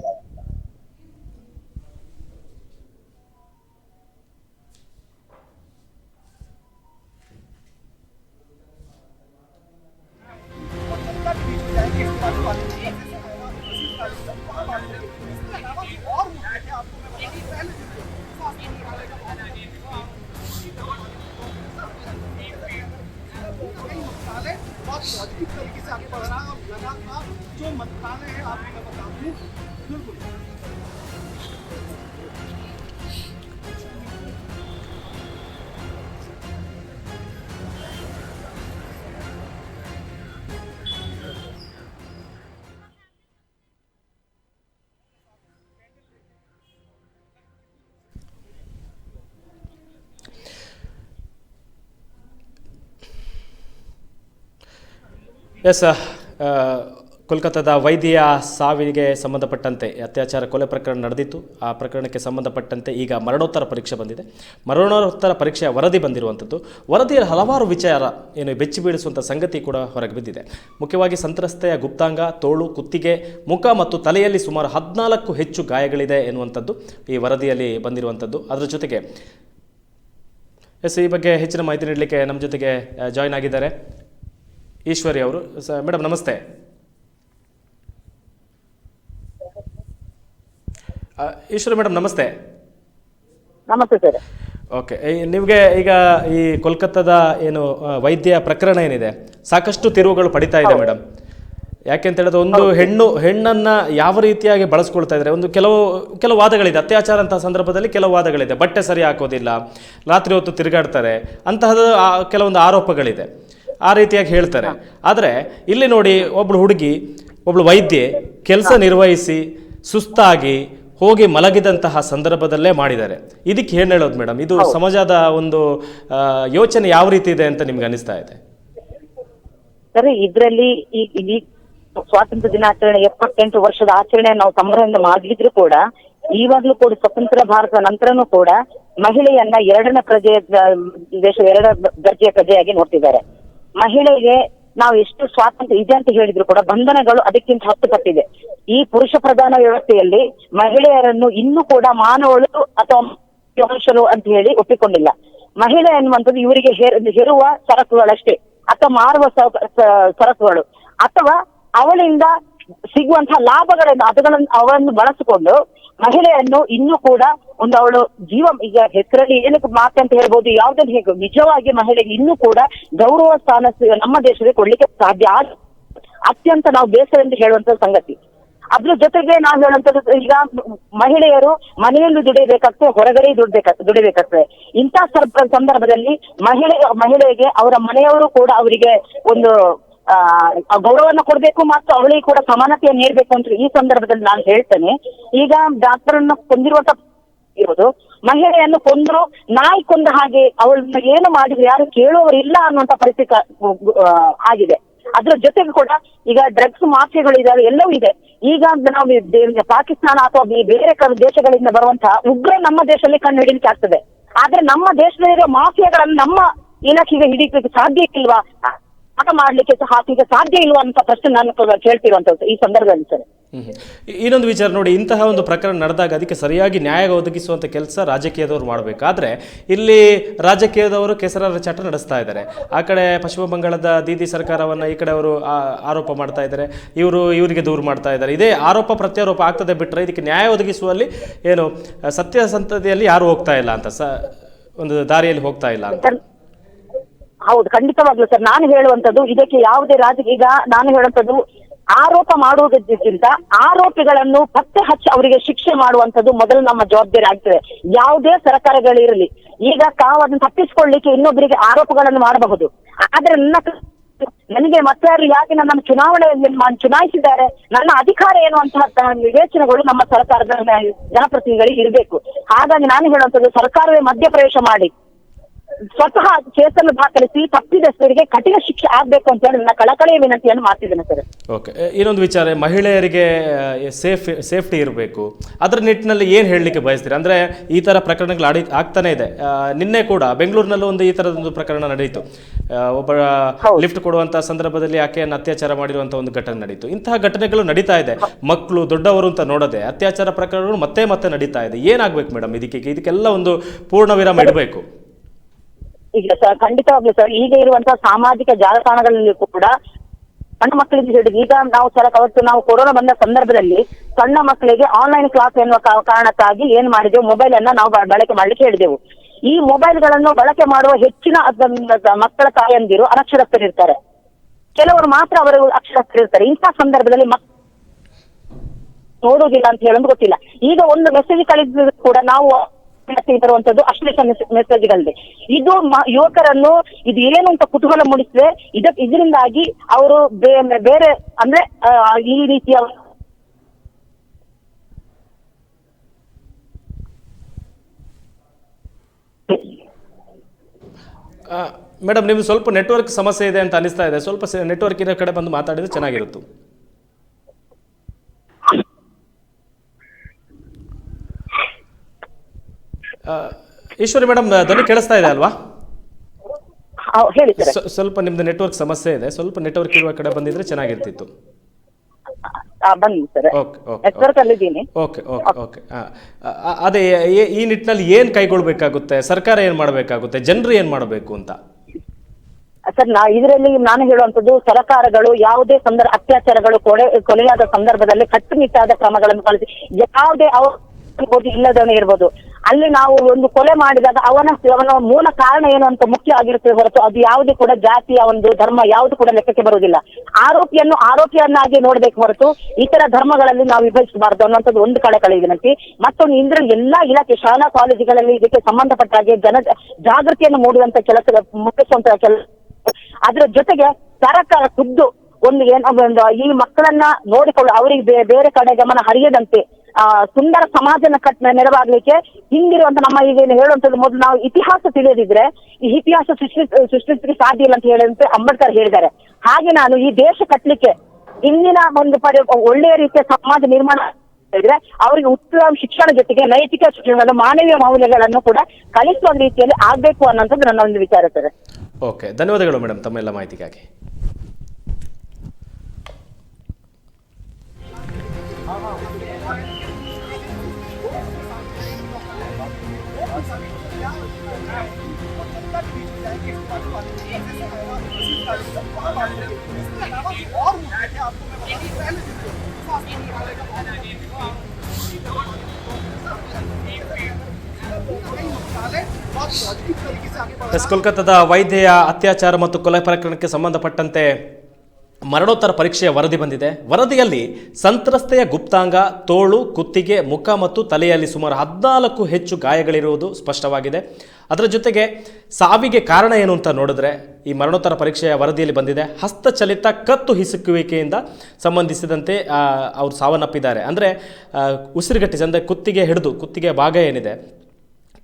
ಎಸ್ ಕೋಲ್ಕತ್ತಾದ ವೈದ್ಯ ಸಾವಿಗೆ ಸಂಬಂಧಪಟ್ಟಂತೆ ಅತ್ಯಾಚಾರ ಕೊಲೆ ಪ್ರಕರಣ ನಡೆದಿತ್ತು. ಆ ಪ್ರಕರಣಕ್ಕೆ ಸಂಬಂಧಪಟ್ಟಂತೆ ಈಗ ಮರಣೋತ್ತರ ಪರೀಕ್ಷೆ ಬಂದಿದೆ. ಮರಣೋತ್ತರ ಪರೀಕ್ಷೆಯ ವರದಿ ಬಂದಿರುವಂಥದ್ದು. ವರದಿಯಲ್ಲಿ ಹಲವಾರು ವಿಚಾರ ಏನು ಬೆಚ್ಚಿ ಬೀಳಿಸುವಂಥ ಸಂಗತಿ ಕೂಡ ಹೊರಗೆ ಬಿದ್ದಿದೆ. ಮುಖ್ಯವಾಗಿ ಸಂತ್ರಸ್ತೆಯ ಗುಪ್ತಾಂಗ, ತೋಳು, ಕುತ್ತಿಗೆ, ಮುಖ ಮತ್ತು ತಲೆಯಲ್ಲಿ ಸುಮಾರು ಹದಿನಾಲ್ಕು ಹೆಚ್ಚು ಗಾಯಗಳಿದೆ ಎನ್ನುವಂಥದ್ದು ಈ ವರದಿಯಲ್ಲಿ ಬಂದಿರುವಂಥದ್ದು. ಅದರ ಜೊತೆಗೆ ಎಸ್ ಈ ಬಗ್ಗೆ ಹೆಚ್ಚಿನ ಮಾಹಿತಿ ನೀಡಲಿಕ್ಕೆ ನಮ್ಮ ಜೊತೆಗೆ ಜಾಯ್ನ್ ಆಗಿದ್ದಾರೆ. ಈಶ್ವರಿ ಅವರು. ಮೇಡಮ್ ನಮಸ್ತೆ. ಈಶ್ವರಿ ಮೇಡಮ್ ನಮಸ್ತೆ. ನಮಸ್ತೆ ಸರ್. ಓಕೆ ನಿಮಗೆ ಈಗ ಈ ಕೋಲ್ಕತ್ತಾದ ಏನು ವೈದ್ಯ ಪ್ರಕರಣ ಏನಿದೆ? ಸಾಕಷ್ಟು ತಿರುವುಗಳು ಪಡಿತಾ ಇದೆ ಮೇಡಮ್ ಯಾಕೆಂತ ಹೇಳಿದ್ರೆ ಒಂದು ಹೆಣ್ಣು ಹೆಣ್ಣನ್ನ ಯಾವ ರೀತಿಯಾಗಿ ಬಳಸ್ಕೊಳ್ತಾ ಇದ್ದಾರೆ? ಒಂದು ಕೆಲವು ಕೆಲವು ವಾದಗಳಿದೆ. ಅತ್ಯಾಚಾರ ಅಂತ ಸಂದರ್ಭದಲ್ಲಿ ಕೆಲವು ವಾದಗಳಿದೆ. ಬಟ್ಟೆ ಸರಿ ಹಾಕೋದಿಲ್ಲ ರಾತ್ರಿ ಹೊತ್ತು ತಿರುಗಾಡ್ತಾರೆ ಅಂತಹದ್ದು ಆ ಕೆಲವೊಂದು ಆರೋಪಗಳಿದೆ. ಆ ರೀತಿಯಾಗಿ ಹೇಳ್ತಾರೆ. ಆದರೆ ಇಲ್ಲಿ ನೋಡಿ ಒಬ್ಳು ಹುಡುಗಿ ಒಬ್ಳು ವೈದ್ಯೆ ಕೆಲಸ ನಿರ್ವಹಿಸಿ ಸುಸ್ತಾಗಿ ಹೋಗಿ ಮಲಗಿದಂತಹ ಸಂದರ್ಭದಲ್ಲೇ ಮಾಡಿದ್ದಾರೆ. ಇದಕ್ಕೆ ಏನು ಹೇಳೋದು ಮೇಡಮ್? ಇದು ಸಮಾಜದ ಒಂದು ಯೋಚನೆ ಯಾವ ರೀತಿ ಇದೆ ಅಂತ ನಿಮ್ಗೆ ಅನಿಸ್ತಾ ಇದೆ? ಸರಿ ಇದರಲ್ಲಿ ಈ ಸ್ವಾತಂತ್ರ್ಯ ದಿನಾಚರಣೆ ಎಪ್ಪತ್ತೆಂಟು ವರ್ಷದ ಆಚರಣೆ ನಾವು ಸಂಭ್ರಮದಿಂದ ಮಾಡಿದ್ರು ಕೂಡ ಈವಾಗ್ಲೂ ಕೂಡ ಸ್ವತಂತ್ರ ಭಾರತದ ನಂತರನೂ ಕೂಡ ಮಹಿಳೆಯನ್ನ ಎರಡನೇ ಪ್ರಜೆ ದೇಶ ಎರಡ ದರ್ಜೆಯ ಪ್ರಜೆಯಾಗಿ ನೋಡ್ತಿದ್ದಾರೆ. ಮಹಿಳೆಗೆ ನಾವು ಎಷ್ಟು ಸ್ವಾತಂತ್ರ್ಯ ಇದೆ ಅಂತ ಹೇಳಿದ್ರು ಕೂಡ ಬಂಧನಗಳು ಅದಕ್ಕಿಂತ ಹತ್ತು ಪಟ್ಟಿದೆ. ಈ ಪುರುಷ ಪ್ರಧಾನ ವ್ಯವಸ್ಥೆಯಲ್ಲಿ ಮಹಿಳೆಯರನ್ನು ಇನ್ನೂ ಕೂಡ ಮಾನವಳು ಅಥವಾ ಮನುಷ್ಯರು ಅಂತ ಹೇಳಿ ಒಪ್ಪಿಕೊಂಡಿಲ್ಲ. ಮಹಿಳೆ ಅನ್ನುವಂಥದ್ದು ಇವರಿಗೆ ಹೇರುವ ಸರಕುಗಳಷ್ಟೇ ಅಥವಾ ಮಾರುವ ಸರಕು- ಸರಕುಗಳು. ಅಥವಾ ಅವಳಿಂದ ಸಿಗುವಂತಹ ಲಾಭಗಳನ್ನು, ಅದುಗಳನ್ನು ಅವರನ್ನು ಬಳಸಿಕೊಂಡು ಮಹಿಳೆಯನ್ನು ಇನ್ನೂ ಕೂಡ ಒಂದು ಅವಳು ಜೀವ, ಈಗ ಹೆಸರಲ್ಲಿ ಏನಕ್ಕೆ ಮಾತು ಅಂತ ಹೇಳ್ಬೋದು, ಯಾವ್ದನ್ನು ಹೇಗೆ, ನಿಜವಾಗಿ ಮಹಿಳೆ ಇನ್ನೂ ಕೂಡ ಗೌರವ ಸ್ಥಾನ ನಮ್ಮ ದೇಶದಲ್ಲಿ ಕೊಡ್ಲಿಕ್ಕೆ ಸಾಧ್ಯ ಆಗ, ಅತ್ಯಂತ ನಾವು ಬೇಸರದಿಂದ ಹೇಳುವಂತ ಸಂಗತಿ. ಅದ್ರ ಜೊತೆಗೆ ನಾವು ಹೇಳುವಂತದ್ದು ಈಗ ಮಹಿಳೆಯರು ಮನೆಯಲ್ಲಿ ದುಡಿಬೇಕಾಗ್ತದೆ, ಹೊರಗಡೆ ದುಡ್ಬೇಕಾ, ದುಡಿಬೇಕಾಗ್ತದೆ. ಇಂತಹ ಸಂದರ್ಭದಲ್ಲಿ ಮಹಿಳೆ, ಮಹಿಳೆಗೆ ಅವರ ಮನೆಯವರು ಕೂಡ ಅವರಿಗೆ ಒಂದು ಆ ಗೌರವವನ್ನು ಕೊಡ್ಬೇಕು ಮತ್ತು ಅವಳಿಗೆ ಕೂಡ ಸಮಾನತೆಯನ್ನು ನೀಡಬೇಕು ಅಂತ ಈ ಸಂದರ್ಭದಲ್ಲಿ ನಾನು ಹೇಳ್ತೇನೆ. ಈಗ ಡಾಕ್ಟರ್ ಅನ್ನು ಕೊಂದಿರುವಂತ ಇರೋದು, ಮಹಿಳೆಯನ್ನು ಕೊಂದ್ರು ನಾಯಿ ಕೊಂದ ಹಾಗೆ ಅವಳನ್ನ ಏನು ಮಾಡಿದ್ರು, ಯಾರು ಕೇಳುವವರು ಇಲ್ಲ ಅನ್ನುವಂತ ಪರಿಸ್ಥಿತಿ ಆಗಿದೆ. ಅದ್ರ ಜೊತೆಗೆ ಕೂಡ ಈಗ ಡ್ರಗ್ಸ್ ಮಾಫಿಯಾಗಳು ಇದಾವೆ ಎಲ್ಲವೂ ಇದೆ. ಈಗ ನಾವು ಪಾಕಿಸ್ತಾನ ಅಥವಾ ಬೇರೆ ದೇಶಗಳಿಂದ ಬರುವಂತಹ ಉಗ್ರ ನಮ್ಮ ದೇಶದಲ್ಲಿ ಕಣ್ಣು ಹಿಡಿಲಿಕ್ಕೆ ಆಗ್ತದೆ. ಆದ್ರೆ ನಮ್ಮ ದೇಶದಲ್ಲಿರೋ ಮಾಫಿಯಾಗಳನ್ನು ನಮ್ಮ ಇಲಾಖೆಗೆ ಹಿಡಿಯಲಿಕ್ಕೆ ಸಾಧ್ಯ ಇಲ್ವಾ? ಆಟ ಮಾಡ್ಲಿಕ್ಕೆ ಸಹ ಈಗ ಸಾಧ್ಯ ಇಲ್ವಾ ಅಂತ ಪ್ರಶ್ನೆ ನಾನು ಕೇಳ್ತಿರುವಂತದ್ದು ಈ ಸಂದರ್ಭದಲ್ಲಿ ಸರ್. ಇನ್ನೊಂದು ವಿಚಾರ ನೋಡಿ ಇಂತಹ ಒಂದು ಪ್ರಕರಣ ನಡೆದಾಗ ಅದಕ್ಕೆ ಸರಿಯಾಗಿ ನ್ಯಾಯ ಒದಗಿಸುವಂತ ಕೆಲಸ ರಾಜಕೀಯದವರು ಮಾಡಬೇಕಾದ್ರೆ ಇಲ್ಲಿ ರಾಜಕೀಯದವರು ಕೆಸರಾರ ಚಟ ನಡೆಸ್ತಾ ಇದ್ದಾರೆ. ಆ ಕಡೆ ಪಶ್ಚಿಮ ಬಂಗಾಳದ ದೀದಿ ಸರ್ಕಾರವನ್ನ ಈ ಕಡೆ ಅವರು ಆರೋಪ ಮಾಡ್ತಾ ಇದ್ದಾರೆ. ಇವರು ಇವರಿಗೆ ದೂರು ಮಾಡ್ತಾ ಇದ್ದಾರೆ. ಇದೇ ಆರೋಪ ಪ್ರತ್ಯಾರೋಪ ಆಗ್ತದೆ ಬಿಟ್ಟರೆ ಇದಕ್ಕೆ ನ್ಯಾಯ ಒದಗಿಸುವಲ್ಲಿ ಏನು ಸತ್ಯ ಸತ್ಯಸಂಧತೆಯಲ್ಲಿ ಯಾರು ಹೋಗ್ತಾ ಇಲ್ಲ ಅಂತ ಸ ಒಂದು ದಾರಿಯಲ್ಲಿ ಹೋಗ್ತಾ ಇಲ್ಲ ಅಂತ. ಹೌದು, ಖಂಡಿತವಾಗ್ಲು ಸರ್. ನಾನು ಹೇಳುವಂತದ್ದು ಇದಕ್ಕೆ ಯಾವುದೇ ರಾಜಕೀಯ ಈಗ ನಾನು ಹೇಳುವಂತದ್ದು ಆರೋಪ ಮಾಡುವುದಕ್ಕಿಂತ ಆರೋಪಿಗಳನ್ನು ಪತ್ತೆ ಹಚ್ಚಿ ಅವರಿಗೆ ಶಿಕ್ಷೆ ಮಾಡುವಂತದ್ದು ಮೊದಲು ನಮ್ಮ ಜವಾಬ್ದಾರಿ ಆಗ್ತದೆ. ಯಾವುದೇ ಸರ್ಕಾರಗಳಿರಲಿ ಈಗ ತಾವು ಅದನ್ನು ತಪ್ಪಿಸಿಕೊಳ್ಳಿಕ್ಕೆ ಇನ್ನೊಬ್ಬರಿಗೆ ಆರೋಪಗಳನ್ನು ಮಾಡಬಹುದು. ಆದ್ರೆ ನನ್ನ ನನಗೆ ಮತ್ತಾರು ಯಾಕೆ ನನ್ನನ್ನು ಚುನಾವಣೆಯಲ್ಲಿ ಚುನಾಯಿಸಿದ್ದಾರೆ, ನನ್ನ ಅಧಿಕಾರ ಏನು ಅಂತ ವಿವೇಚನೆಗಳು ನಮ್ಮ ಸರ್ಕಾರದ ಜನಪ್ರತಿನಿಧಿಗಳಿಗೆ ಇರಬೇಕು. ಹಾಗಾಗಿ ನಾನು ಹೇಳುವಂತದ್ದು ಸರ್ಕಾರವೇ ಮಧ್ಯಪ್ರವೇಶ ಮಾಡಿ ಸ್ವತಃ ಕೇಸನ್ನು ದಾಖಲಿಸಿ ತಪ್ಪಿದಸ್ಥರಿಗೆ ಕಠಿಣ ಶಿಕ್ಷೆ ಆಗ್ಬೇಕು ಅಂತ ಹೇಳಿ ನನ್ನ ಕಳಕಳಿಯ ವಿನಂತಿಯನ್ನು ಮಾಡ್ತಿದ್ದೇನೆ ಸರ್. ಓಕೆ ಇನ್ನೊಂದು ವಿಚಾರ ಮಹಿಳೆಯರಿಗೆ ಸೇಫ್ ಸೇಫ್ಟಿ ಇರಬೇಕು. ಅದರ ನಿಟ್ಟಿನಲ್ಲಿ ಏನು ಹೇಳಲಿಕ್ಕೆ ಬಯಸ್ತೀರಿ? ಅಂದರೆ ಈ ಥರ ಪ್ರಕರಣಗಳು ಅಡಿ ಆಗ್ತಾನೆ ಇದೆ. ನಿನ್ನೆ ಕೂಡ ಬೆಂಗಳೂರಿನಲ್ಲೂ ಒಂದು ಈ ಥರದೊಂದು ಪ್ರಕರಣ ನಡೆಯಿತು ಒಬ್ಬ ಲಿಫ್ಟ್ ಕೊಡುವಂಥ ಸಂದರ್ಭದಲ್ಲಿ ಆಕೆಯನ್ನು ಅತ್ಯಾಚಾರ ಮಾಡಿರುವಂಥ ಒಂದು ಘಟನೆ ನಡೆಯಿತು ಇಂತಹ ಘಟನೆಗಳು ನಡೀತಾ ಇದೆ. ಮಕ್ಕಳು ದೊಡ್ಡವರು ಅಂತ ನೋಡದೆ ಅತ್ಯಾಚಾರ ಪ್ರಕರಣಗಳು ಮತ್ತೆ ಮತ್ತೆ ನಡೀತಾ ಇದೆ. ಏನಾಗಬೇಕು ಮೇಡಮ್ ಇದಕ್ಕೆ? ಇದಕ್ಕೆಲ್ಲ ಒಂದು ಪೂರ್ಣ ವಿರಾಮ ಇಡಬೇಕು. ಈಗ ಸರ್ ಖಂಡಿತವಾಗ್ಲೂ ಸರ್, ಈಗ ಇರುವಂತಹ ಸಾಮಾಜಿಕ ಜಾಲತಾಣಗಳಲ್ಲಿ ಕೂಡ ಸಣ್ಣ ಮಕ್ಕಳಿಗೆ ಹಿಡಿದು ಈಗ ನಾವು ಸರ್, ಅವತ್ತು ನಾವು ಕೊರೋನಾ ಬಂದ ಸಂದರ್ಭದಲ್ಲಿ ಸಣ್ಣ ಮಕ್ಕಳಿಗೆ ಆನ್ಲೈನ್ ಕ್ಲಾಸ್ ಎನ್ನುವ ಕಾರಣಕ್ಕಾಗಿ ಏನ್ ಮಾಡಿದೆವು? ಮೊಬೈಲ್ ಅನ್ನ ನಾವು ಬಳಕೆ ಮಾಡ್ಲಿಕ್ಕೆ ಹೇಳಿದೆವು. ಈ ಮೊಬೈಲ್ಗಳನ್ನು ಬಳಕೆ ಮಾಡುವ ಹೆಚ್ಚಿನ ಮಕ್ಕಳ ತಾಯಂದಿರು ಅನಕ್ಷರಸ್ಥರಿರ್ತಾರೆ ಕೆಲವರು ಮಾತ್ರ ಅವರು ಅಕ್ಷರಸ್ಥರಿರ್ತಾರೆ ಇಂತಹ ಸಂದರ್ಭದಲ್ಲಿ ಮಕ್, ನೋಡುವುದಿಲ್ಲ ಅಂತ ಹೇಳೋದು ಗೊತ್ತಿಲ್ಲ. ಈಗ ಒಂದು ಮೆಸೇಜ್ ಕಳಿಸಿದ್ರು ಕೂಡ ನಾವು ಮೆಸೇಜ್ ಬರುವಂತದ್ದು ಮೆಸೇಜ್ ಮೆಸೇಜ್ಗಳಿದೆ. ಇದು ಯುವಕರನ್ನು ಇದು ಏನು ಅಂತ ಕುತೂಹಲ ಮೂಡಿಸಿದೆ ಇದ ಇದರಿಂದಾಗಿ ಅವರು ಬೇರೆ ಅಂದ್ರೆ ಈ ರೀತಿಯ ಮೇಡಮ್ ನಿಮ್ಗೆ ಸ್ವಲ್ಪ ನೆಟ್ವರ್ಕ್ ಸಮಸ್ಯೆ ಇದೆ ಅಂತ ಅನಿಸ್ತಾ ಇದೆ. ಸ್ವಲ್ಪ ನೆಟ್ವರ್ಕ್ ಇರೋ ಕಡೆ ಬಂದು ಮಾತಾಡಿದ್ರೆ ಚೆನ್ನಾಗಿರುತ್ತೆ. ಈಶ್ವರಿ ಮೇಡಮ್ ಧ್ವನಿ ಕೇಳಿಸ್ತಾ ಇದೆ ಅಲ್ವಾ? ಸ್ವಲ್ಪ ನಿಮ್ದು ನೆಟ್ವರ್ಕ್ ಸಮಸ್ಯೆ ಇದೆ. ಸ್ವಲ್ಪ ನೆಟ್ವರ್ಕ್ ಇರುವ ಕಡೆ ಬಂದಿದ್ರೆ ಚೆನ್ನಾಗಿರ್ತಿತ್ತು. ಅದೇ ಈ- ನಿಟ್ಟಿನಲ್ಲಿ ಏನ್ ಕೈಗೊಳ್ಬೇಕಾಗುತ್ತೆ? ಸರ್ಕಾರ ಏನ್ ಮಾಡಬೇಕಾಗುತ್ತೆ? ಜನರು ಏನ್ ಮಾಡಬೇಕು ಅಂತ? ಸರ್ ನಾ ಇದರಲ್ಲಿ ನಾನು ಹೇಳುವಂತದ್ದು ಸರಕಾರಗಳು ಯಾವುದೇ ಸಂದರ್ಭ ಅತ್ಯಾಚಾರಗಳು ಕೊಲೆ ಕೊಲೆಯಾದ ಸಂದರ್ಭದಲ್ಲಿ ಕಟ್ಟುನಿಟ್ಟಾದ ಕ್ರಮಗಳನ್ನು ಪಾಲಿಸಿ ಯಾವುದೇ ಅವರು ಇಲ್ಲದವನೇ ಇರ್ಬೋದು. ಅಲ್ಲಿ ನಾವು ಒಂದು ಕೊಲೆ ಮಾಡಿದಾಗ ಅವನ ಅವನ ಮೂಲ ಕಾರಣ ಏನು ಅಂತ ಮುಖ್ಯ ಆಗಿರುತ್ತೆ ಹೊರತು ಅದು ಯಾವುದೇ ಕೂಡ ಜಾತಿಯ ಒಂದು ಧರ್ಮ ಯಾವುದು ಕೂಡ ಲೆಕ್ಕಕ್ಕೆ ಬರುವುದಿಲ್ಲ. ಆರೋಪಿಯನ್ನು ಆರೋಪಿಯನ್ನಾಗಿ ನೋಡ್ಬೇಕು ಹೊರತು ಇತರ ಧರ್ಮಗಳಲ್ಲಿ ನಾವು ವಿಭಜಿಸಬಾರದು ಅನ್ನುವಂಥದ್ದು ಒಂದು ಕಡೆ ವಿನಂತಿ ಮತ್ತೊಂದು ಇಂದ್ರ ಎಲ್ಲಾ ಇಲಾಖೆ, ಶಾಲಾ ಕಾಲೇಜುಗಳಲ್ಲಿ ಇದಕ್ಕೆ ಸಂಬಂಧಪಟ್ಟ ಹಾಗೆ ಜನ ಜಾಗೃತಿಯನ್ನು ಮೂಡುವಂತ ಕೆಲಸ, ಮುಟ್ಟಿಸುವಂತ ಕೆಲಸ. ಅದರ ಜೊತೆಗೆ ಸರಕಾರ ಖುದ್ದು ಒಂದು ಏನೋ, ಒಂದು ಈ ಮಕ್ಕಳನ್ನ ನೋಡಿಕೊಳ್ಳು, ಅವರಿಗೆ ಬೇರೆ ಕಡೆ ಗಮನ ಹರಿಯದಂತೆ ಸುಂದರ ಸಮಾಜನ ಕಟ್, ನೆರವಾಗ್ಲಿಕ್ಕೆ ಹಿಂದಿರುವಂತ ನಮ್ಮ ಈಗ ಏನು ಹೇಳುವಂತದ್ದು ಮೊದಲು ನಾವು ಇತಿಹಾಸ ತಿಳಿಯದಿದ್ರೆ ಈ ಇತಿಹಾಸ ಸೃಷ್ಟಿ, ಸೃಷ್ಟಿಸಲಿಕ್ಕೆ ಸಾಧ್ಯ ಇಲ್ಲ ಅಂತ ಹೇಳಿದಂತೆ ಅಂಬೇಡ್ಕರ್ ಹೇಳಿದ್ದಾರೆ. ಹಾಗೆ ನಾನು ಈ ದೇಶ ಕಟ್ಟಲಿಕ್ಕೆ ಇಂದಿನ ಒಂದು ಪರಿ, ಒಳ್ಳೆಯ ರೀತಿಯ ಸಮಾಜ ನಿರ್ಮಾಣ ಇದ್ರೆ ಅವರಿಗೆ ಉತ್ತಮ ಶಿಕ್ಷಣ ಜೊತೆಗೆ ನೈತಿಕ ಶಿಕ್ಷಣಗಳನ್ನು ಮಾನವೀಯ ಮೌಲ್ಯಗಳನ್ನು ಕೂಡ ಕಲಿಸುವ ರೀತಿಯಲ್ಲಿ ಆಗ್ಬೇಕು ಅನ್ನೋಂಥದ್ದು ನನ್ನ ಒಂದು ವಿಚಾರ ಸರ್. ಓಕೆ ಧನ್ಯವಾದಗಳು ಮೇಡಮ್ ತಮ್ಮೆಲ್ಲ ಮಾಹಿತಿಗಾಗಿ. ಎಸ್, ಕೋಲ್ಕತ್ತಾದ ವೈದ್ಯೆಯ ಅತ್ಯಾಚಾರ ಮತ್ತು ಕೊಲೆ ಪ್ರಕರಣಕ್ಕೆ ಸಂಬಂಧಪಟ್ಟಂತೆ ಮರಣೋತ್ತರ ಪರೀಕ್ಷೆಯ ವರದಿ ಬಂದಿದೆ. ವರದಿಯಲ್ಲಿ ಸಂತ್ರಸ್ತೆಯ ಗುಪ್ತಾಂಗ, ತೋಳು, ಕುತ್ತಿಗೆ, ಮುಖ ಮತ್ತು ತಲೆಯಲ್ಲಿ ಸುಮಾರು ಹದಿನಾಲ್ಕು ಹೆಚ್ಚು ಗಾಯಗಳಿರುವುದು ಸ್ಪಷ್ಟವಾಗಿದೆ. ಅದರ ಜೊತೆಗೆ ಸಾವಿಗೆ ಕಾರಣ ಏನು ಅಂತ ನೋಡಿದ್ರೆ ಈ ಮರಣೋತ್ತರ ಪರೀಕ್ಷೆಯ ವರದಿಯಲ್ಲಿ ಬಂದಿದೆ. ಹಸ್ತಚಲಿತ ಕತ್ತು ಹಿಸುಕುವಿಕೆಯಿಂದ ಸಂಬಂಧಿಸಿದಂತೆ ಅವರು ಸಾವನ್ನಪ್ಪಿದ್ದಾರೆ. ಅಂದರೆ ಉಸಿರುಗಟ್ಟಿಸಿ ಅಂದರೆ ಕುತ್ತಿಗೆ ಹಿಡಿದು, ಕುತ್ತಿಗೆ ಭಾಗ ಏನಿದೆ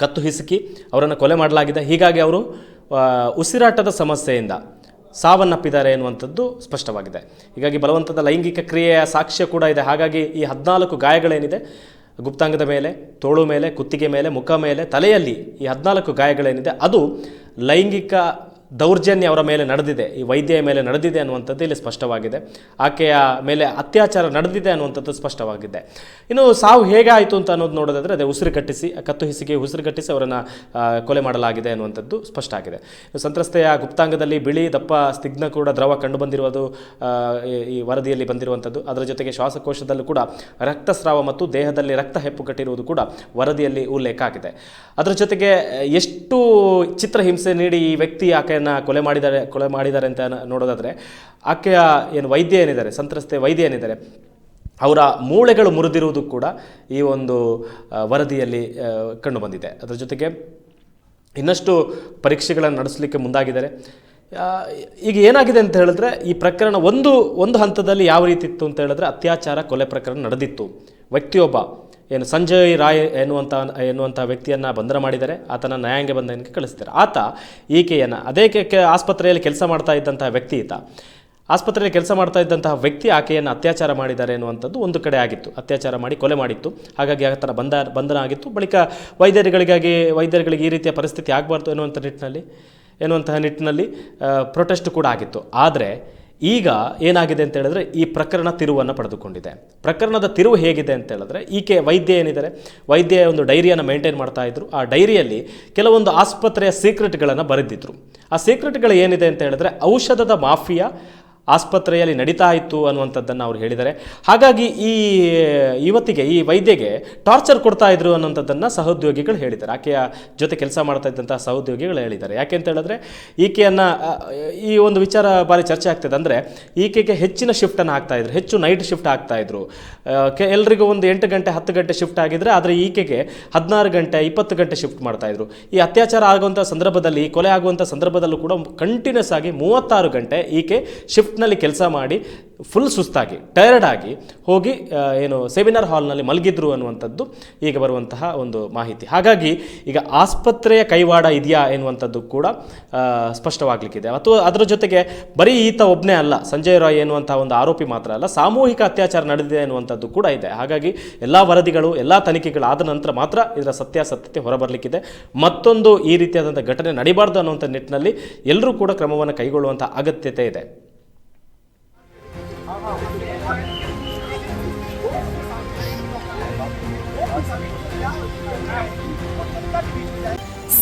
ಕತ್ತು ಹಿಸುಕಿ ಅವರನ್ನು ಕೊಲೆ ಮಾಡಲಾಗಿದೆ. ಹೀಗಾಗಿ ಅವರು ಉಸಿರಾಟದ ಸಮಸ್ಯೆಯಿಂದ ಸಾವನ್ನಪ್ಪಿದ್ದಾರೆ ಎನ್ನುವಂಥದ್ದು ಸ್ಪಷ್ಟವಾಗಿದೆ. ಹೀಗಾಗಿ ಬಲವಂತದ ಲೈಂಗಿಕ ಕ್ರಿಯೆಯ ಸಾಕ್ಷ್ಯ ಕೂಡ ಇದೆ. ಹಾಗಾಗಿ ಈ ಹದಿನಾಲ್ಕು ಗಾಯಗಳೇನಿದೆ, ಗುಪ್ತಾಂಗದ ಮೇಲೆ, ತೋಳು ಮೇಲೆ, ಕುತ್ತಿಗೆ ಮೇಲೆ, ಮುಖ ಮೇಲೆ, ತಲೆಯಲ್ಲಿ ಈ ಹದಿನಾಲ್ಕು ಗಾಯಗಳೇನಿದೆ, ಅದು ಲೈಂಗಿಕ ದೌರ್ಜನ್ಯ ಅವರ ಮೇಲೆ ನಡೆದಿದೆ, ಈ ವೈದ್ಯೆಯ ಮೇಲೆ ನಡೆದಿದೆ ಅನ್ನುವಂಥದ್ದು ಇಲ್ಲಿ ಸ್ಪಷ್ಟವಾಗಿದೆ. ಆಕೆಯ ಮೇಲೆ ಅತ್ಯಾಚಾರ ನಡೆದಿದೆ ಅನ್ನುವಂಥದ್ದು ಸ್ಪಷ್ಟವಾಗಿದೆ. ಇನ್ನು ಸಾವು ಹೇಗೆ ಆಯಿತು ಅಂತ ಅನ್ನೋದು ನೋಡೋದಾದರೆ ಅದೇ ಉಸಿರು ಕಟ್ಟಿಸಿ, ಕತ್ತು ಹಿಸಿಗೆ ಉಸಿರು ಕಟ್ಟಿಸಿ ಅವರನ್ನು ಕೊಲೆ ಮಾಡಲಾಗಿದೆ ಅನ್ನುವಂಥದ್ದು ಸ್ಪಷ್ಟ ಆಗಿದೆ ಸಂತ್ರಸ್ತೆಯ ಗುಪ್ತಾಂಗದಲ್ಲಿ ಬಿಳಿ ದಪ್ಪ ಸ್ನಿಗ್ನ ಕೂಡ ದ್ರವ ಕಂಡು ಬಂದಿರುವುದು ಈ- ವರದಿಯಲ್ಲಿ ಬಂದಿರುವಂಥದ್ದು. ಅದರ ಜೊತೆಗೆ ಶ್ವಾಸಕೋಶದಲ್ಲೂ ಕೂಡ ರಕ್ತಸ್ರಾವ ಮತ್ತು ದೇಹದಲ್ಲಿ ರಕ್ತ ಹೆಪ್ಪು ಕಟ್ಟಿರುವುದು ಕೂಡ ವರದಿಯಲ್ಲಿ ಉಲ್ಲೇಖ ಆಗಿದೆ. ಅದರ ಜೊತೆಗೆ ಎಷ್ಟು ಚಿತ್ರಹಿಂಸೆ ನೀಡಿ ಈ ವ್ಯಕ್ತಿ ಆಕೆಯನ್ನು ಕೊಲೆ ಮಾಡಿದ್ದಾರೆ ಕೊಲೆ ಮಾಡಿದ್ದಾರೆ ಅಂತ ನೋಡೋದಾದರೆ, ಆಕೆಯ ಏನು ವೈದ್ಯ ಏನಿದ್ದಾರೆ, ಸಂತ್ರಸ್ತೆ ವೈದ್ಯ ಏನಿದ್ದಾರೆ, ಅವರ ಮೂಳೆಗಳು ಮುರಿದಿರುವುದು ಕೂಡ ಈ ಒಂದು ವರದಿಯಲ್ಲಿ ಕಂಡು ಕಂಡುಬಂದಿದೆ. ಅದರ ಜೊತೆಗೆ ಇನ್ನಷ್ಟು ಪರೀಕ್ಷೆಗಳನ್ನು ನಡೆಸಲಿಕ್ಕೆ ಮುಂದಾಗಿದ್ದಾರೆ. ಈಗ ಏನಾಗಿದೆ ಅಂತ ಹೇಳಿದ್ರೆ, ಈ ಪ್ರಕರಣ ಒಂದು ಒಂದು ಹಂತದಲ್ಲಿ ಯಾವ ರೀತಿ ಇತ್ತು ಅಂತ ಹೇಳಿದ್ರೆ, ಅತ್ಯಾಚಾರ, ಕೊಲೆ ಪ್ರಕರಣ ನಡೆದಿತ್ತು. ವ್ಯಕ್ತಿಯೊಬ್ಬ ಏನು ಸಂಜಯ್ ರಾಯ್ ಎನ್ನುವಂಥ ಎನ್ನುವಂಥ ವ್ಯಕ್ತಿಯನ್ನು ಬಂಧನ ಮಾಡಿದ್ದಾರೆ. ಆತನ ನ್ಯಾಯಾಂಗ ಬಂಧನಕ್ಕೆ ಕಳಿಸ್ತಾರೆ. ಆತ ಈಕೆಯನ್ನು, ಅದೇ ಕೆ- ಕೆ- ಆಸ್ಪತ್ರೆಯಲ್ಲಿ ಕೆಲಸ ಮಾಡ್ತಾ ಇದ್ದಂತಹ ವ್ಯಕ್ತಿ ಈತ. ಆಸ್ಪತ್ರೆಯಲ್ಲಿ ಕೆಲಸ ಮಾಡ್ತಾ ಇದ್ದಂತಹ ವ್ಯಕ್ತಿ ಆಕೆಯನ್ನು ಅತ್ಯಾಚಾರ ಮಾಡಿದ್ದಾರೆ ಎನ್ನುವಂಥದ್ದು ಒಂದು ಕಡೆ ಆಗಿತ್ತು. ಅತ್ಯಾಚಾರ ಮಾಡಿ ಕೊಲೆ ಮಾಡಿತ್ತು. ಹಾಗಾಗಿ ಆತನ ಬಂಧ, ಬಂಧನ ಆಗಿತ್ತು. ಬಳಿಕ ವೈದ್ಯರುಗಳಿಗಾಗಿ, ವೈದ್ಯರುಗಳಿಗೆ ಈ ರೀತಿಯ ಪರಿಸ್ಥಿತಿ ಆಗಬಾರ್ದು ಎನ್ನುವಂಥ ನಿಟ್ಟಿನಲ್ಲಿ, ಎನ್ನುವಂತಹ ನಿಟ್ಟಿನಲ್ಲಿ ಪ್ರೊಟೆಸ್ಟ್ ಕೂಡ ಆಗಿತ್ತು. ಆದರೆ ಈಗ ಏನಾಗಿದೆ ಅಂತ ಹೇಳಿದ್ರೆ ಈ ಪ್ರಕರಣ ತಿರುವನ್ನು ಪಡೆದುಕೊಂಡಿದೆ. ಪ್ರಕರಣದ ತಿರುವು ಹೇಗಿದೆ ಅಂತ ಹೇಳಿದ್ರೆ ಈಕೆ ವೈದ್ಯ ಏನಿದ್ದಾರೆ? ವೈದ್ಯ ಒಂದು ಡೈರಿಯನ್ನು ಮೇಂಟೈನ್ ಮಾಡ್ತಾ ಇದ್ರು. ಆ ಡೈರಿಯಲ್ಲಿ ಕೆಲವೊಂದು ಆಸ್ಪತ್ರೆಯ ಸೀಕ್ರೆಟ್ಗಳನ್ನು ಬರೆದಿದ್ರು. ಆ ಸೀಕ್ರೆಟ್ಗಳು ಏನಿದೆ ಅಂತ ಹೇಳಿದ್ರೆ ಔಷಧದ ಮಾಫಿಯಾ ಆಸ್ಪತ್ರೆಯಲ್ಲಿ ನಡೀತಾ ಇತ್ತು ಅನ್ನುವಂಥದ್ದನ್ನು ಅವ್ರು ಹೇಳಿದ್ದಾರೆ. ಹಾಗಾಗಿ ಈ, ಯುವತಿಗೆ, ಈ ವೈದ್ಯಗೆ ಟಾರ್ಚರ್ ಕೊಡ್ತಾ ಇದ್ರು ಅನ್ನುವಂಥದ್ದನ್ನು ಸಹೋದ್ಯೋಗಿಗಳು ಹೇಳಿದ್ದಾರೆ. ಆಕೆಯ ಜೊತೆ ಕೆಲಸ ಮಾಡ್ತಾ ಇದ್ದಂಥ ಸಹೋದ್ಯೋಗಿಗಳು ಹೇಳಿದ್ದಾರೆ. ಯಾಕೆ ಅಂತ ಹೇಳಿದ್ರೆ, ಈಕೆಯನ್ನು ಈ ಒಂದು ವಿಚಾರ ಭಾರಿ ಚರ್ಚೆ ಆಗ್ತದೆ ಅಂದರೆ, ಈಕೆಗೆ ಹೆಚ್ಚಿನ ಶಿಫ್ಟನ್ನು ಹಾಕ್ತಾ ಇದ್ರು. ಹೆಚ್ಚು ನೈಟ್ ಶಿಫ್ಟ್ ಆಗ್ತಾ ಕೆ, ಎಲ್ರಿಗೂ ಒಂದು ಎಂಟು ಗಂಟೆ, ಹತ್ತು ಗಂಟೆ ಶಿಫ್ಟ್ ಆಗಿದ್ರೆ, ಆದರೆ ಈಕೆಗೆ ಹದಿನಾರು ಗಂಟೆ, ಇಪ್ಪತ್ತು ಗಂಟೆ ಶಿಫ್ಟ್ ಮಾಡ್ತಾ ಇದ್ರು. ಈ ಅತ್ಯಾಚಾರ ಆಗುವಂಥ ಸಂದರ್ಭದಲ್ಲಿ ಕೊಲೆ ಆಗುವಂಥ ಸಂದರ್ಭದಲ್ಲೂ ಕೂಡ ಕಂಟಿನ್ಯೂಸ್ ಆಗಿ ಮೂವತ್ತಾರು ಗಂಟೆ ಈಕೆ ಶಿಫ್ಟ್ನಲ್ಲಿ ಕೆಲಸ ಮಾಡಿ ಫುಲ್ ಸುಸ್ತಾಗಿ ಟೈರ್ಡ್ ಆಗಿ ಹೋಗಿ ಏನು ಸೆಮಿನಾರ್ ಹಾಲ್ನಲ್ಲಿ ಮಲಗಿದ್ರು ಅನ್ನುವಂಥದ್ದು ಈಗ ಬರುವಂತಹ ಒಂದು ಮಾಹಿತಿ. ಹಾಗಾಗಿ ಈಗ ಆಸ್ಪತ್ರೆಯ ಕೈವಾಡ ಇದೆಯಾ ಎನ್ನುವಂಥದ್ದು ಕೂಡ ಸ್ಪಷ್ಟವಾಗಲಿಕ್ಕಿದೆ. ಅಥವಾ ಅದರ ಜೊತೆಗೆ ಬರೀ ಈತ ಒಬ್ಬನೇ ಅಲ್ಲ, ಸಂಜಯ್ ರಾಯ್ ಎನ್ನುವಂಥ ಒಂದು ಆರೋಪಿ ಮಾತ್ರ ಅಲ್ಲ, ಸಾಮೂಹಿಕ ಅತ್ಯಾಚಾರ ನಡೆದಿದೆ ಎನ್ನುವಂಥದ್ದು ಕೂಡ ಇದೆ. ಹಾಗಾಗಿ ಎಲ್ಲ ವರದಿಗಳು, ಎಲ್ಲ ತನಿಖೆಗಳು ಆದ ನಂತರ ಮಾತ್ರ ಇದರ ಸತ್ಯಾಸತ್ಯತೆ ಹೊರಬರಲಿಕ್ಕಿದೆ. ಮತ್ತೊಂದು ಈ ರೀತಿಯಾದಂಥ ಘಟನೆ ನಡಿಬಾರ್ದು ಅನ್ನುವಂಥ ನಿಟ್ಟಿನಲ್ಲಿ ಎಲ್ಲರೂ ಕೂಡ ಕ್ರಮವನ್ನು ಕೈಗೊಳ್ಳುವಂಥ ಅಗತ್ಯತೆ ಇದೆ.